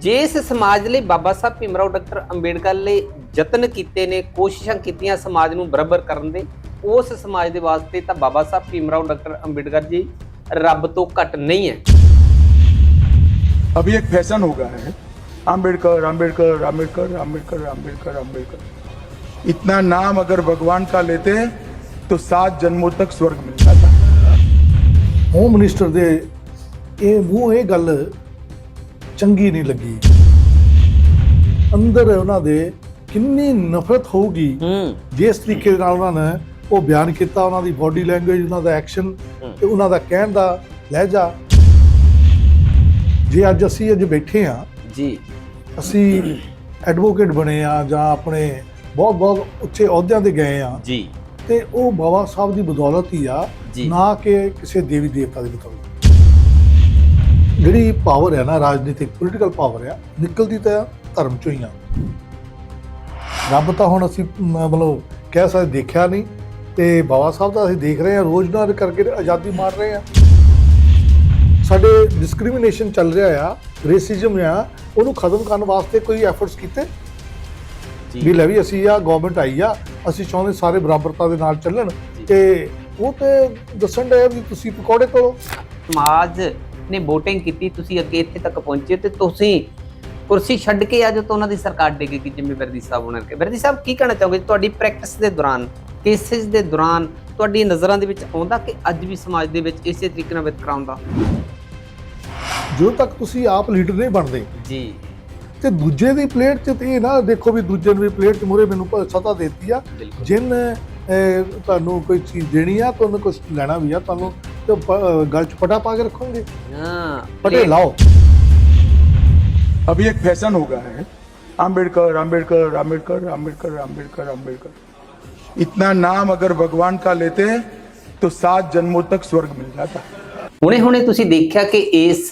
ਜਿਸ ਸਮਾਜ ਲਈ ਬਾਬਾ ਸਾਹਿਬ ਭੀਮਰਾਓ ਡਾਕਟਰ ਅੰਬੇਡਕਰ ਲਈ ਯਤਨ ਕੀਤੇ ਨੇ ਕੋਸ਼ਿਸ਼ਾਂ ਕੀਤੀਆਂ ਸਮਾਜ ਨੂੰ ਬਰਾਬਰ ਕਰਨ ਦੇ ਉਸ ਸਮਾਜ ਦੇ ਵਾਸਤੇ ਤਾਂ ਬਾਬਾ ਸਾਹਿਬ ਭੀਮਰਾਓ ਡਾਕਟਰ ਅੰਬੇਡਕਰ ਜੀ ਰੱਬ ਤੋਂ ਘੱਟ ਨਹੀਂ ਹੈ अभी एक फैशन हो गया है आम्बेडकर आम्बेडकर आम्बेडकर आम्बेडकर आम्बेडकर आम्बेडकर इतना नाम अगर भगवान का लेते तो सात जन्मों तक स्वर्ग मिल जाता ਹੋਮ ਮਿਨਿਸਟਰ ਦੇ ਇਹ ਮੂੰਹ ਇਹ ਗੱਲ ਚੰਗੀ ਨਹੀਂ ਲੱਗੀ। ਅੰਦਰ ਉਹਨਾਂ ਦੇ ਕਿੰਨੀ ਨਫ਼ਰਤ ਹੋਊਗੀ। ਜਿਸ ਤਰੀਕੇ ਦੇ ਨਾਲ ਉਹਨਾਂ ਨੇ ਉਹ ਬਿਆਨ ਕੀਤਾ ਉਹਨਾਂ ਦੀ ਬਾਡੀ ਲੈਂਗੁਏਜ ਉਹਨਾਂ ਦਾ ਐਕਸ਼ਨ ਤੇ ਉਹਨਾਂ ਦਾ ਕਹਿਣ ਦਾ ਲਹਿਜਾ। ਜੇ ਅੱਜ ਅਸੀਂ ਅੱਜ ਬੈਠੇ ਆ ਜੀ। ਅਸੀਂ ਐਡਵੋਕੇਟ ਬਣੇ ਆ ਜਾਂ ਆਪਣੇ ਬਹੁਤ ਬਹੁਤ ਉੱਚੇ ਅਹੁਦਿਆਂ ਤੇ ਗਏ ਆ ਜੀ। ਤੇ ਉਹ ਬਾਬਾ ਸਾਹਿਬ ਦੀ ਬਦੌਲਤ ਹੀ ਆ। ਨਾ ਕਿ ਕਿਸੇ ਦੇਵੀ ਦੇਵਤਾ ਦੀ ਬਦੌਲਤ। ਜਿਹੜੀ ਪਾਵਰ ਹੈ ਨਾ ਰਾਜਨੀਤਿਕ ਪੋਲੀਟੀਕਲ ਪਾਵਰ ਆ ਨਿਕਲਦੀ ਤਾਂ ਧਰਮ ਚੋਂ ਹੀ ਆ। ਰੱਬ ਤਾਂ ਹੁਣ ਅਸੀਂ ਮਤਲਬ ਕਹਿ ਸਕਦੇ ਦੇਖਿਆ ਨਹੀਂ ਤੇ ਬਾਬਾ ਸਾਹਿਬ ਦਾ ਅਸੀਂ ਦੇਖ ਰਹੇ ਹਾਂ ਰੋਜ਼ਨਾਰ ਕਰਕੇ ਆਜ਼ਾਦੀ ਮਾਰ ਰਹੇ ਆ। ਸਾਡੇ ਡਿਸਕ੍ਰਿਮੀਨੇਸ਼ਨ ਚੱਲ ਰਿਹਾ ਆ ਰੇਸਿਜ਼ਮ ਆ ਉਹਨੂੰ ਖਤਮ ਕਰਨ ਵਾਸਤੇ ਕੋਈ ਐਫਰਟਸ ਕੀਤੇ? ਵੀ ਲੈ ਵੀ ਅਸੀਂ ਆ ਗਵਰਨਮੈਂਟ ਆਈ ਆ ਅਸੀਂ ਚਾਹੁੰਦੇ ਸਾਰੇ ਬਰਾਬਰਤਾ ਦੇ ਨਾਲ ਚੱਲਣ। ਤੇ ਉਹ ਤੇ ਦੱਸਣ ਡਿਆ ਵੀ ਤੁਸੀਂ ਪਕੌੜੇ ਤੋੜੋ। ਸਮਾਜ ਨੇ VOTING ਕੀਤੀ ਤੁਸੀਂ ਅੱਗੇ ਇੱਥੇ ਤੱਕ ਪਹੁੰਚੇ ਤੇ ਤੁਸੀਂ ਕੁਰਸੀ ਛੱਡ ਕੇ ਅੱਜ ਤੋਂ ਉਹਨਾਂ ਦੀ ਸਰਕਾਰ ਡੇਗੇਗੀ ਜਿਵੇਂ ਵਰਦੀ ਸਾਹਿਬ ਉਹਨਾਂ ਕੇ ਵਰਦੀ ਸਾਹਿਬ ਕੀ ਕਹਿਣਾ ਚਾਹੋਗੇ? ਤੁਹਾਡੀ ਪ੍ਰੈਕਟਿਸ ਦੇ ਦੌਰਾਨ ਕੇਸਿਸ ਦੇ ਦੌਰਾਨ ਤੁਹਾਡੀ ਨਜ਼ਰਾਂ ਦੇ ਵਿੱਚ ਆਉਂਦਾ ਕਿ ਅੱਜ ਵੀ ਸਮਾਜ ਦੇ ਵਿੱਚ ਇਸੇ ਤਰੀਕੇ ਨਾਲ ਵਿਤਕਰਾ ਹੁੰਦਾ ਜਦੋਂ ਤੱਕ ਤੁਸੀਂ ਆਪ ਲੀਡਰ ਨਹੀਂ ਬਣਦੇ ਜੀ। ਤੇ ਦੂਜੇ ਦੀ ਪਲੇਟ 'ਚ ਤੇ ਨਾ ਦੇਖੋ ਵੀ ਦੂਜੇ ਨੂੰ ਵੀ ਪਲੇਟ 'ਚ ਮੂਹਰੇ ਮੈਨੂੰ ਸਤਾ ਦੇਤੀ ਆ। ਜਿਨ ਤੁਹਾਨੂੰ ਕੋਈ ਚੀਜ਼ ਦੇਣੀ ਆ ਤੁਹਾਨੂੰ ਕੁਝ ਲੈਣਾ ਵੀ ਆ ਤੁਹਾਨੂੰ ਤੇ ਪ- ਅਹ, ਗਲ 'ਚ ਪਟਾ ਪਾ ਕੇ ਰੱਖੋਗੇ ਹਾਂ ਪਟੇ ਲਾਓ अभी एक फैशन हो गया है आम्बेडकर आम्बेडकर आम्बेडकर आम्बेडकर आम्बेडकर आम्बेडकर इतना नाम अगर भगवान का लेते तो सात जन्मों तक स्वर्ग मिल जाता ਹੁਣੇ ਹੁਣੇ ਤੁਸੀਂ ਦੇਖਿਆ ਕਿ ਇਸ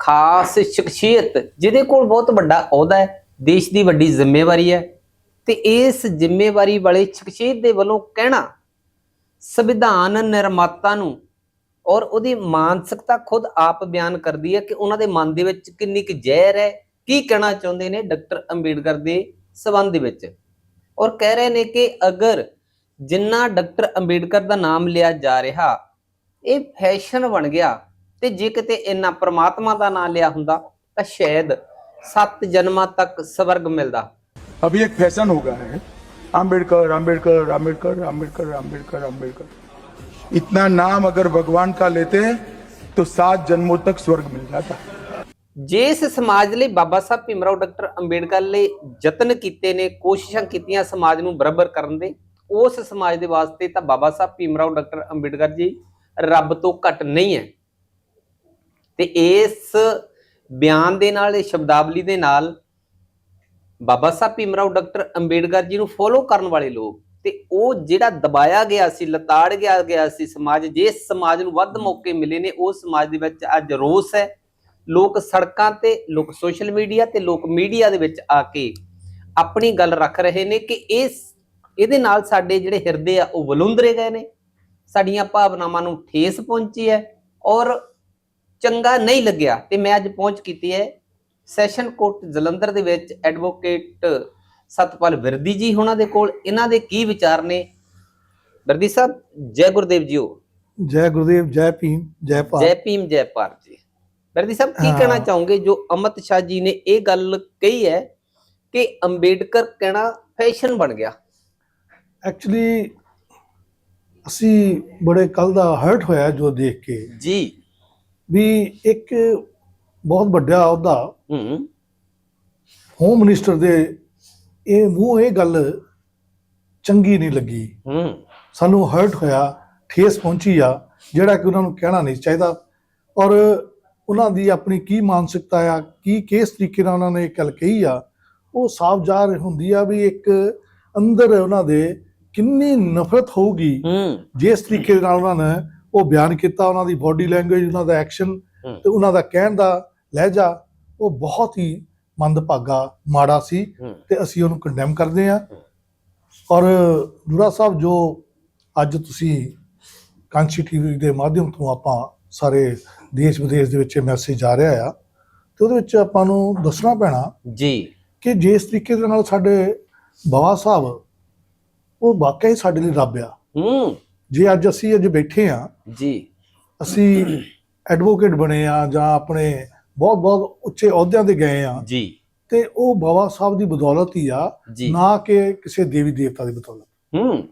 ਖਾਸ ਸ਼ਖਸੀਅਤ ਜਿਹਦੇ ਕੋਲ ਬਹੁਤ ਵੱਡਾ ਅਹੁਦਾ ਹੈ ਦੇਸ਼ ਦੀ ਵੱਡੀ ਜ਼ਿੰਮੇਵਾਰੀ ਹੈ ਤੇ ਇਸ ਜ਼ਿੰਮੇਵਾਰੀ ਵਾਲੇ ਸ਼ਖਸੀਅਤ ਦੇ ਵੱਲੋਂ ਕਹਿਣਾ ਸੰਵਿਧਾਨ ਨਿਰਮਾਤਾ ਨੂੰ ਔਰ ਉਹਦੀ ਮਾਨਸਿਕਤਾ ਖੁਦ ਆਪ ਬਿਆਨ ਕਰਦੀ ਹੈ ਕਿ ਉਹਨਾਂ ਦੇ ਮਨ ਦੇ ਵਿੱਚ ਕਿੰਨੀ ਕੁ ਜ਼ਹਿਰ ਹੈ, ਕੀ ਕਹਿਣਾ ਚਾਹੁੰਦੇ ਨੇ ਡਾਕਟਰ ਅੰਬੇਡਕਰ ਦੇ ਸਬੰਧ ਦੇ ਵਿੱਚ। ਔਰ ਕਹਿ ਰਹੇ ਨੇ ਕਿ ਅਗਰ ਜਿੰਨਾ ਡਾਕਟਰ ਅੰਬੇਡਕਰ ਦਾ ਨਾਮ ਲਿਆ ਜਾ ਰਿਹਾ, ਇਹ ਫੈਸ਼ਨ ਬਣ ਗਿਆ ਤੇ ਜੇ ਕਿਤੇ ਇੰਨਾ ਪ੍ਰਮਾਤਮਾ ਦਾ ਨਾਮ ਲਿਆ ਹੁੰਦਾ, ਤਾਂ ਸ਼ਾਇਦ ਸੱਤ ਜਨਮਾਂ ਤੱਕ ਸਵਰਗ ਮਿਲਦਾ। ਅਭੀ ਇੱਕ ਫੈਸ਼ਨ ਹੋ ਗਿਆ ਹੈ। ਅੰਬੇਡਕਰ ਅੰਬੇਡਕਰ ਅੰਬੇਡਕਰ ਅੰਬੇਡਕਰ ਅੰਬੇਡਕਰ ਅੰਬੇਡਕਰ। इतना नाम अगर भगवान का लेते तो सात जन्मों तक स्वर्ग मिल जाता ਜਿਸ ਸਮਾਜ ਲਈ ਬਾਬਾ ਸਾਹਿਬ ਭੀਮਰਾਓ ਡਾਕਟਰ ਅੰਬੇਡਕਰ ਲਈ ਯਤਨ ਕੀਤੇ ਨੇ ਕੋਸ਼ਿਸ਼ਾਂ ਕੀਤੀਆਂ ਸਮਾਜ ਨੂੰ ਬਰਾਬਰ ਕਰਨ ਦੇ ਉਸ ਸਮਾਜ ਦੇ ਵਾਸਤੇ ਤਾਂ ਬਾਬਾ ਸਾਹਿਬ ਭੀਮਰਾਓ ਡਾਕਟਰ ਅੰਬੇਡਕਰ ਜੀ ਰੱਬ ਤੋਂ ਘੱਟ ਨਹੀਂ ਹੈ ਤੇ ਇਸ ਬਿਆਨ ਦੇ ਨਾਲ ਇਹ ਸ਼ਬਦਾਵਲੀ ਦੇ ਨਾਲ ਬਾਬਾ ਸਾਹਿਬ ਭੀਮਰਾਓ ਡਾਕਟਰ ਅੰਬੇਡਕਰ ਜੀ ਨੂੰ ਫੋਲੋ ਕਰਨ ਵਾਲੇ ਲੋਕ ਤੇ ਉਹ ਜਿਹੜਾ ਦਬਾਇਆ ਗਿਆ ਸੀ, ਲਤਾੜ ਗਿਆ ਗਿਆ ਸੀ ਸਮਾਜ ਜਿਸ ਸਮਾਜ ਨੂੰ ਵੱਧ ਮੌਕੇ ਮਿਲੇ ਨੇ ਉਸ ਸਮਾਜ ਦੇ ਵਿੱਚ ਅੱਜ ਰੋਸ ਹੈ। ਲੋਕ ਸੜਕਾਂ ਤੇ, ਲੋਕ ਸੋਸ਼ਲ ਮੀਡੀਆ ਤੇ, ਲੋਕ ਮੀਡੀਆ ਦੇ ਵਿੱਚ ਆ ਕੇ ਆਪਣੀ ਗੱਲ ਰੱਖ ਰਹੇ ਨੇ ਕਿ ਇਸ ਇਹਦੇ ਨਾਲ ਸਾਡੇ ਜਿਹੜੇ ਹਿਰਦੇ ਆ, ਉਹ ਵਲੁੰਦਰੇ ਗਏ ਨੇ। ਸਾਡੀਆਂ ਭਾਵਨਾਵਾਂ ਨੂੰ ਠੇਸ ਪਹੁੰਚੀ ਹੈ ਔਰ ਚੰਗਾ ਨਹੀਂ ਲੱਗਿਆ। ਤੇ ਮੈਂ ਅੱਜ ਪਹੁੰਚ ਕੀਤੀ ਹੈ ਸੈਸ਼ਨ ਕੋਰਟ ਜਲੰਧਰ ਦੇ ਵਿੱਚ, ਐਡਵੋਕੇਟ ਸਤਪਾਲ ਵਿਰਦੀ ਜੀ ਉਹਨਾਂ ਦੇ ਕੋਲ ਇਹਨਾਂ ਦੇ ਕੀ ਵਿਚਾਰ ਨੇ? ਵਿਰਦੀ ਸਾਹਿਬ ਜੈ ਗੁਰਦੇਵ ਜੀਓ। ਜੈ ਗੁਰਦੇਵ ਜੈ ਭੀਮ ਜੈ ਭਾਰਤ। ਜੈ ਭੀਮ ਜੈ ਭਾਰਤ ਜੀ। ਵਿਰਦੀ ਸਾਹਿਬ ਕੀ। ਕਹਿਣਾ ਚਾਹੋਗੇ? ਜੋ ਅਮਿਤ ਸ਼ਾਹ ਜੀ ਨੇ ਇਹ ਗੱਲ ਕਹੀ ਹੈ ਕਿ ਅੰਬੇਡਕਰ ਕਹਿਣਾ ਫੈਸ਼ਨ ਬਣ ਗਿਆ। ਐਕਚੁਅਲੀ ਅਸੀਂ ਬੜੇ ਕੱਲ ਦਾ ਹਰਟ ਹੋਇਆ ਜੋ ਦੇਖ ਕੇ। ਜੀ। ਵੀ ਇੱਕ ਬਹੁਤ ਵੱਡਾ ਅਹੁਦਾ ਹੂੰ। ਹੋਮ ਮਿਨਿਸਟਰ ਦੇ ਇਹ ਮੂੰਹ ਇਹ ਗੱਲ ਚੰਗੀ ਨਹੀਂ ਲੱਗੀ। ਹੂੰ। ਸਾਨੂੰ ਹਰਟ ਹੋਇਆ ਠੇਸ ਪਹੁੰਚੀ ਆ ਜਿਹੜਾ ਕਿ ਉਹਨਾਂ ਨੂੰ ਕਹਿਣਾ ਨਹੀਂ ਚਾਹੀਦਾ। ਔਰ ਉਹਨਾਂ ਦੀ ਆਪਣੀ ਕੀ ਮਾਨਸਿਕਤਾ ਆ ਕੀ ਕਿਸ ਤਰੀਕੇ ਨਾਲ ਉਹਨਾਂ ਨੇ ਇਹ ਗੱਲ ਕਹੀ ਆ ਉਹ ਸਾਫ਼ ਜ਼ਾਹਰ ਹੁੰਦੀ ਆ ਵੀ ਇੱਕ ਅੰਦਰ ਉਹਨਾਂ ਦੇ ਕਿੰਨੀ ਨਫ਼ਰਤ ਹੋਊਗੀ। ਹੂੰ। ਜਿਸ ਤਰੀਕੇ ਨਾਲ ਉਹਨਾਂ ਨੇ ਉਹ ਬਿਆਨ ਕੀਤਾ ਉਹਨਾਂ ਦੀ ਬਾਡੀ ਲੈਂਗੁਏਜ ਉਹਨਾਂ ਦਾ ਐਕਸ਼ਨ। ਤੇ ਉਹਨਾਂ ਦਾ ਕਹਿਣ ਦਾ ਲਹਿਜਾ ਉਹ ਬਹੁਤ ਹੀ ਮੰਦਭਾਗਾ ਮਾੜਾ ਸੀ ਤੇ ਅਸੀਂ ਉਹਨੂੰ ਕੰਡੈਮ ਕਰਦੇ ਹਾਂ। ਔਰ ਦੁਰਾ ਸਾਹਿਬ ਜੋ ਅੱਜ ਤੁਸੀਂ ਕਾਂਚੀ ਟੀਵੀ ਦੇ ਮਾਧਿਅਮ ਤੋਂ ਆਪਾਂ ਸਾਰੇ ਦੇਸ਼ ਵਿਦੇਸ਼ ਦੇ ਵਿੱਚ ਮੈਸੇਜ ਆ ਰਿਹਾ ਆ ਤੇ ਉਹਦੇ ਵਿੱਚ ਆਪਾਂ ਨੂੰ ਦੱਸਣਾ ਪੈਣਾ ਜੀ। ਕਿ ਜਿਸ ਤਰੀਕੇ ਦੇ ਨਾਲ ਸਾਡੇ ਬਾਬਾ ਸਾਹਿਬ ਉਹ ਵਾਕਿਆ ਹੀ ਸਾਡੇ ਲਈ ਰੱਬ ਆ। ਹੂੰ। ਜੇ ਅੱਜ ਅਸੀਂ ਅੱਜ ਬੈਠੇ ਆ ਜੀ। ਅਸੀਂ ਐਡਵੋਕੇਟ ਬਣੇ ਆ ਜਾਂ ਆਪਣੇ ਬਹੁਤ ਬਹੁਤ ਉੱਚੇ ਅਹੁਦਿਆਂ ਤੇ ਗਏ ਆ। ਜੀ। ਤੇ ਉਹ ਬਾਬਾ ਸਾਹਿਬ ਦੀ ਬਦੌਲਤ ਹੀ ਆ ਨਾ ਕਿ ਕਿਸੇ ਦੇਵੀ ਦੇਵਤਾ ਦੀ ਬਦੌਲਤ। ਹੂੰ।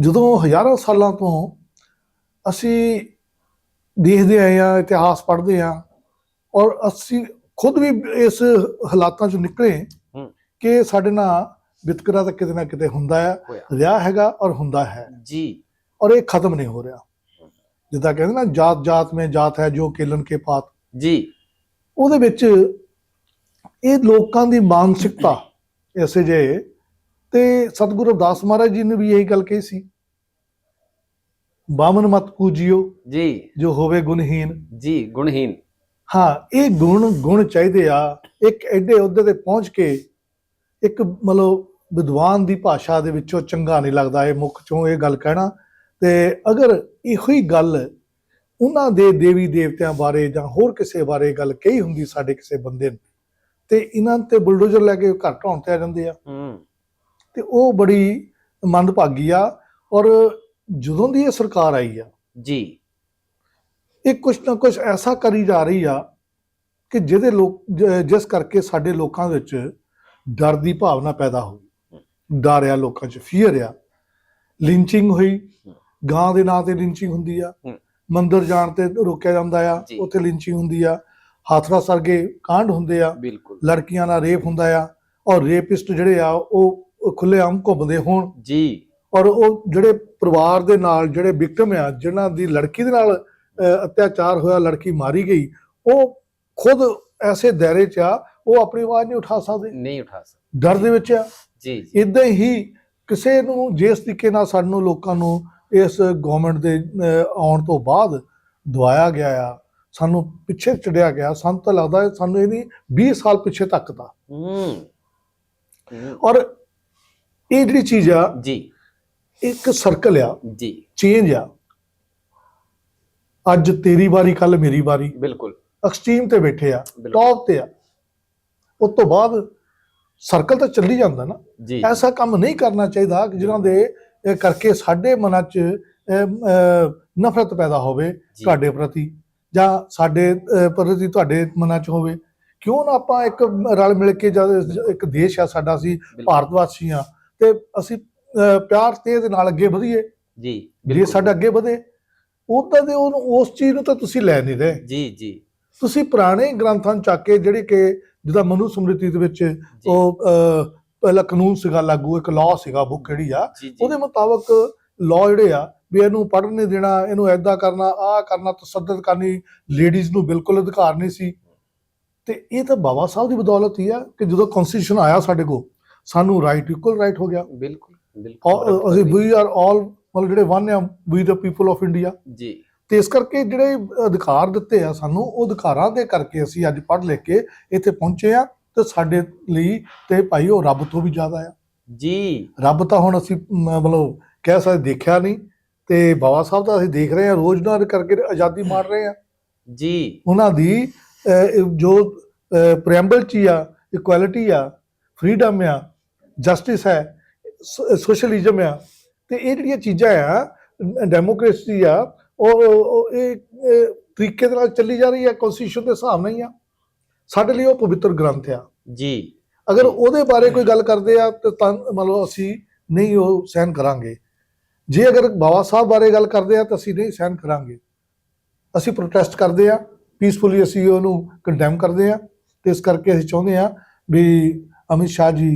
ਜਦੋਂ ਹਜ਼ਾਰਾਂ ਸਾਲਾਂ ਤੋਂ ਅਸੀਂ ਦੇਖਦੇ ਆਏ ਆ ਇਤਿਹਾਸ ਪੜ੍ਹਦੇ ਆ ਔਰ ਅਸੀਂ ਖੁਦ ਵੀ ਇਸ ਹਾਲਾਤਾਂ ਚੋਂ ਨਿਕਲੇ। ਕਿ ਸਾਡੇ ਨਾਲ ਵਿਤਕਰਾ ਤਾਂ ਕਿਤੇ ਨਾ ਕਿਤੇ ਹੁੰਦਾ ਹੈ ਰਿਹਾ ਹੈਗਾ ਔਰ ਹੁੰਦਾ ਹੈ। ਜੀ। ਔਰ ਇਹ ਖਤਮ ਨਹੀਂ ਹੋ ਰਿਹਾ। ਜਿੱਦਾਂ ਕਹਿੰਦੇ ਨਾ ਜਾਤ ਜਾਤ ਮੇਂ ਜਾਤ ਹੈ ਜੋ ਕੇਲਨ ਕੇ ਪਾਤ ਜੀ। ਉਹਦੇ ਵਿੱਚ ਇਹ ਲੋਕਾਂ ਦੀ ਮਾਨਸਿਕਤਾ ਐਸੇ ਜੇ ਤੇ ਸਤਿਗੁਰੂ ਅਰਦਾਸ ਮਹਾਰਾਜ ਜੀ ਨੇ ਵੀ ਇਹੀ ਗੱਲ ਕਹੀ ਸੀ। ਬਾਮਨ ਮਤ ਪੂਜਿਓ ਜੀ। ਜੋ ਹੋਵੇ ਗੁਣਹੀਨ। ਜੀ ਗੁਣਹੀਨ। ਹਾਂ ਇਹ ਗੁਣ ਗੁਣ ਚਾਹੀਦੇ ਆ। ਇੱਕ ਐਡੇ ਅਹੁਦੇ ਤੇ ਪਹੁੰਚ ਕੇ ਇੱਕ ਮਤਲਬ ਵਿਦਵਾਨ ਦੀ ਭਾਸ਼ਾ ਦੇ ਵਿੱਚੋਂ ਚੰਗਾ ਨਹੀਂ ਲੱਗਦਾ ਇਹ ਮੁੱਖ ਚੋਂ ਇਹ ਗੱਲ ਕਹਿਣਾ। ਤੇ ਅਗਰ ਇਹੋ ਹੀ ਗੱਲ ਉਹਨਾਂ ਦੇ ਦੇਵੀ ਦੇਵਤਿਆਂ ਬਾਰੇ ਜਾਂ ਹੋਰ ਕਿਸੇ ਬਾਰੇ ਗੱਲ ਕਹੀ ਹੁੰਦੀ ਸਾਡੇ ਕਿਸੇ ਬੰਦੇ ਨੇ ਤੇ ਇਹਨਾਂ ਤੇ ਬੁਲਡੋਜ਼ਰ ਲੈ ਕੇ ਘਰ ਢਾਉਣ ਤੇ ਆ ਜਾਂਦੇ ਆ। ਤੇ ਉਹ ਬੜੀ ਮੰਦਭਾਗੀ ਆ ਔਰ ਜਦੋਂ ਦੀ ਇਹ ਸਰਕਾਰ ਆਈ ਆ ਜੀ। ਇਹ ਕੁਛ ਨਾ ਕੁਛ ਐਸਾ ਕਰੀ ਜਾ ਰਹੀ ਆ ਕਿ ਜਿਹਦੇ ਲੋਕ ਜਿਸ ਕਰਕੇ ਸਾਡੇ ਲੋਕਾਂ ਵਿੱਚ ਡਰ ਦੀ ਭਾਵਨਾ ਪੈਦਾ ਹੋ ਗਈ। ਡਰ ਆ ਲੋਕਾਂ 'ਚ ਫੀਅਰ ਆ। ਲਿੰਚਿੰਗ ਹੋਈ ਗਾਂ ਦੇ ਨਾਂ ਤੇ ਲਿੰਚਿੰਗ ਹੁੰਦੀ ਆ। ਮੰਦਰ ਜਾਣ ਤੇ ਰੋਕਿਆ ਜਾਂਦਾ ਆ। ਉੱਥੇ ਲਿੰਚਿੰਗ ਹੁੰਦੀ ਆ ਹਾਥਰਾ ਸਰਗੇ ਕਾਂਡ ਹੁੰਦੇ ਆ ਲੜਕੀਆਂ ਨਾਲ ਰੇਪ ਹੁੰਦਾ ਆ ਔਰ ਰੇਪਿਸਟ ਜਿਹੜੇ ਆ ਉਹ ਖੁੱਲੇਆਮ ਘੁੰਮਦੇ ਹੋਣ। ਜੀ। ਔਰ ਉਹ ਜਿਹੜੇ ਪਰਿਵਾਰ ਦੇ ਨਾਲ ਜਿਹੜੇ ਵਿਕਟਮ ਆ ਜਿਨ੍ਹਾਂ ਦੀ ਲੜਕੀ ਦੇ ਨਾਲ ਅਤਿਆਚਾਰ ਹੋਇਆ ਲੜਕੀ ਮਾਰੀ ਗਈ ਉਹ ਖੁਦ ਐਸੇ ਦਾਇਰੇ 'ਚ ਆ ਉਹ ਆਪਣੀ ਆਵਾਜ਼ ਨਹੀਂ ਉਠਾ ਸਕਦੇ। ਨਹੀਂ ਉਠਾ ਸਕਦੇ। ਡਰ ਦੇ ਵਿੱਚ ਆ। ਜੀ ਜੀ। ਇਦਾਂ ਹੀ ਕਿਸੇ ਨੂੰ ਜਿਸ ਤਰੀਕੇ ਨਾਲ ਸਾਨੂੰ ਲੋਕਾਂ ਨੂੰ ਇਸ ਗਵਰਨਮੈਂਟ ਦੇ ਆਉਣ ਤੋਂ ਬਾਅਦ ਦਵਾਇਆ ਗਿਆ ਆ ਸਾਨੂੰ ਪਿੱਛੇ ਚੜਿਆ ਗਿਆ। ਸਾਨੂੰ ਤਾਂ ਲੱਗਦਾ ਸਾਨੂੰ ਇਹ ਨਹੀਂ 20 ਸਾਲ ਪਿੱਛੇ ਤੱਕ ਦਾ। ਹੂੰ। ਔਰ ਇਹ ਜਿਹੜੀ ਚੀਜ਼ ਆ ਜੀ। ਇੱਕ ਸਰਕਲ ਆ। ਜੀ। ਚੇਂਜ ਆ। ਅੱਜ ਤੇਰੀ ਵਾਰੀ ਕੱਲ ਮੇਰੀ ਵਾਰੀ। ਬਿਲਕੁਲ। ਐਕਸਟ੍ਰੀਮ ਤੇ ਬੈਠੇ ਆ। ਟੌਪ ਤੇ ਆ। ਉਸ ਤੋਂ ਬਾਅਦ ਸਰਕਲ ਤਾਂ ਚੱਲੀ ਜਾਂਦਾ ਨਾ। ਐਸਾ ਕੰਮ ਨਹੀਂ ਕਰਨਾ ਚਾਹੀਦਾ ਕਿ ਜਿਨ੍ਹਾਂ ਦੇ ਕਰਕੇ ਸਾਡੇ ਮਨਾਂ 'ਚ ਨਫ਼ਰਤ ਪੈਦਾ ਹੋਵੇ। ਤੁਹਾਡੇ ਪ੍ਰਤੀ ਜਾਂ ਸਾਡੇ ਪ੍ਰਤੀ ਤੁਹਾਡੇ ਮਨਾਂ 'ਚ ਹੋਵੇ ਕਿਉਂ ਨਾ ਆਪਾਂ ਇੱਕ ਰਲ ਮਿਲ ਕੇ ਜਦ ਇੱਕ ਦੇਸ਼ ਆ ਸਾਡਾ ਸੀ। ਭਾਰਤ ਵਾਸੀ ਆ ਤੇ ਅਸੀਂ ਪਿਆਰ ਤੇ ਦੇ ਨਾਲ ਅੱਗੇ ਵਧੀਏ ਜੀ ਜੇ। ਸਾਡਾ ਅੱਗੇ ਵਧੇ ਉਦਾਂ ਦੇ ਉਹਨੂੰ ਉਸ ਚੀਜ਼ ਨੂੰ ਤਾਂ ਤੁਸੀਂ ਲੈ ਨਹੀਂ ਰਹੇ ਜੀ ਜੀ ਤੁਸੀਂ ਪੁਰਾਣੇ ਗ੍ਰੰਥਾਂ ਚੱਕ ਕੇ ਜਿਹੜੇ ਕਿ ਜਿਹਦਾ ਮਨੂ ਸਮ੍ਰਿਤੀ ਦੇ ਵਿੱਚ ਉਹ ਪਹਿਲਾ ਕਾਨੂੰਨ ਸੀਗਾ ਲਾਗੂ ਇੱਕ ਲਾਅ ਸੀਗਾ ਬੁੱਕ ਜਿਹੜੀ ਆ? ਉਹਦੇ ਮੁਤਾਬਕ ਲਾਅ ਜਿਹੜੇ ਆ ਵੀ ਇਹਨੂੰ ਪੜ੍ਹਨ ਨਹੀਂ ਦੇਣਾ ਇਹਨੂੰ ਐਦਾਂ ਕਰਨਾ ਆਹ ਕਰਨਾ ਤਸੱਦਦ ਕਰਨੀ ਲੇਡੀਜ਼ ਨੂੰ ਬਿਲਕੁਲ ਅਧਿਕਾਰ ਨਹੀਂ ਸੀ। ਤੇ ਇਹ ਤਾਂ ਬਾਬਾ ਸਾਹਿਬ ਦੀ ਬਦੌਲਤ ਹੀ ਆ ਕਿ ਜਦੋਂ ਕਨਸਟੀਟਿਊਸ਼ਨ ਆਇਆ ਸਾਡੇ ਕੋਲ ਸਾਨੂੰ ਰਾਈਟ ਇਕੁਅਲ ਰਾਈਟ ਹੋ ਗਿਆ। ਬਿਲਕੁਲ ਬਿਲਕੁਲ। ਅਸੀਂ ਵੀ ਆਰ ਆਲ ਮਤਲਬ ਜਿਹੜੇ ਵਨ ਆ we the people of India ਜੀ। ਤੇ ਇਸ ਕਰਕੇ ਜਿਹੜੇ ਅਧਿਕਾਰ ਦਿੱਤੇ ਆ ਸਾਨੂੰ ਉਹ ਅਧਿਕਾਰਾਂ ਦੇ ਕਰਕੇ ਅਸੀਂ ਅੱਜ ਪੜ੍ਹ ਲਿਖ ਕੇ ਇੱਥੇ ਪਹੁੰਚੇ ਆ। ਤੇ ਸਾਡੇ ਲਈ ਤੇ ਭਾਈ ਉਹ ਰੱਬ ਤੋਂ ਵੀ ਜ਼ਿਆਦਾ ਆ। ਜੀ। ਰੱਬ ਤਾਂ ਹੁਣ ਅਸੀਂ ਮਤਲਬ ਕਹਿ ਸਕਦੇ ਦੇਖਿਆ ਨਹੀਂ ਤੇ ਬਾਬਾ ਸਾਹਿਬ ਦਾ ਅਸੀਂ ਦੇਖ ਰਹੇ ਆ ਰੋਜ਼ ਨਾਲ ਕਰਕੇ ਆਜ਼ਾਦੀ ਮਾਰ ਰਹੇ ਆ ਜੀ। ਉਹਨਾਂ ਦੀ ਜੋ ਪ੍ਰੈਂਬਲ ਚ ਹੀ ਆ ਇਕੁਐਲਿਟੀ ਆ ਫਰੀडम ਆ ਜਸਟਿਸ ਹੈ ਸੋਸ਼ਲਿਜ਼ਮ ਆ ਤੇ ਇਹ ਜਿਹੜੀਆਂ ਚੀਜ਼ਾਂ ਆ ਡੈਮੋਕ੍ਰੇਸੀ ਆ ਉਹ ਇਹ ਤਰੀਕੇ ਦੇ ਨਾਲ ਚੱਲੀ ਜਾ ਰਹੀ ਆ ਕਨਸਟੀਟਿਊਸ਼ਨ ਦੇ ਹਿਸਾਬ ਨਾਲ ਹੀ ਆ। ਸਾਡੇ ਲਈ ਉਹ ਪਵਿੱਤਰ ਗ੍ਰੰਥ ਆ। ਜੀ। ਅਗਰ ਉਹਦੇ ਬਾਰੇ ਕੋਈ ਗੱਲ ਕਰਦੇ ਆ ਤੇ ਤਾਂ ਮਤਲਬ ਅਸੀਂ ਨਹੀਂ ਉਹ ਸਹਿਨ ਕਰਾਂਗੇ। ਜੇ ਅਗਰ ਬਾਬਾ ਸਾਹਿਬ ਬਾਰੇ ਗੱਲ ਕਰਦੇ ਆ ਤਾਂ ਅਸੀਂ ਨਹੀਂ ਸਹਿਨ ਕਰਾਂਗੇ। ਅਸੀਂ ਪ੍ਰੋਟੈਸਟ ਕਰਦੇ ਆ ਪੀਸਫੁਲੀ ਅਸੀਂ ਉਹਨੂੰ ਕੰਡੈਮ ਕਰਦੇ ਆ। ਤੇ ਇਸ ਕਰਕੇ ਅਸੀਂ ਚਾਹੁੰਦੇ ਆ ਵੀ ਅਮਿਤ ਸ਼ਾਹ ਜੀ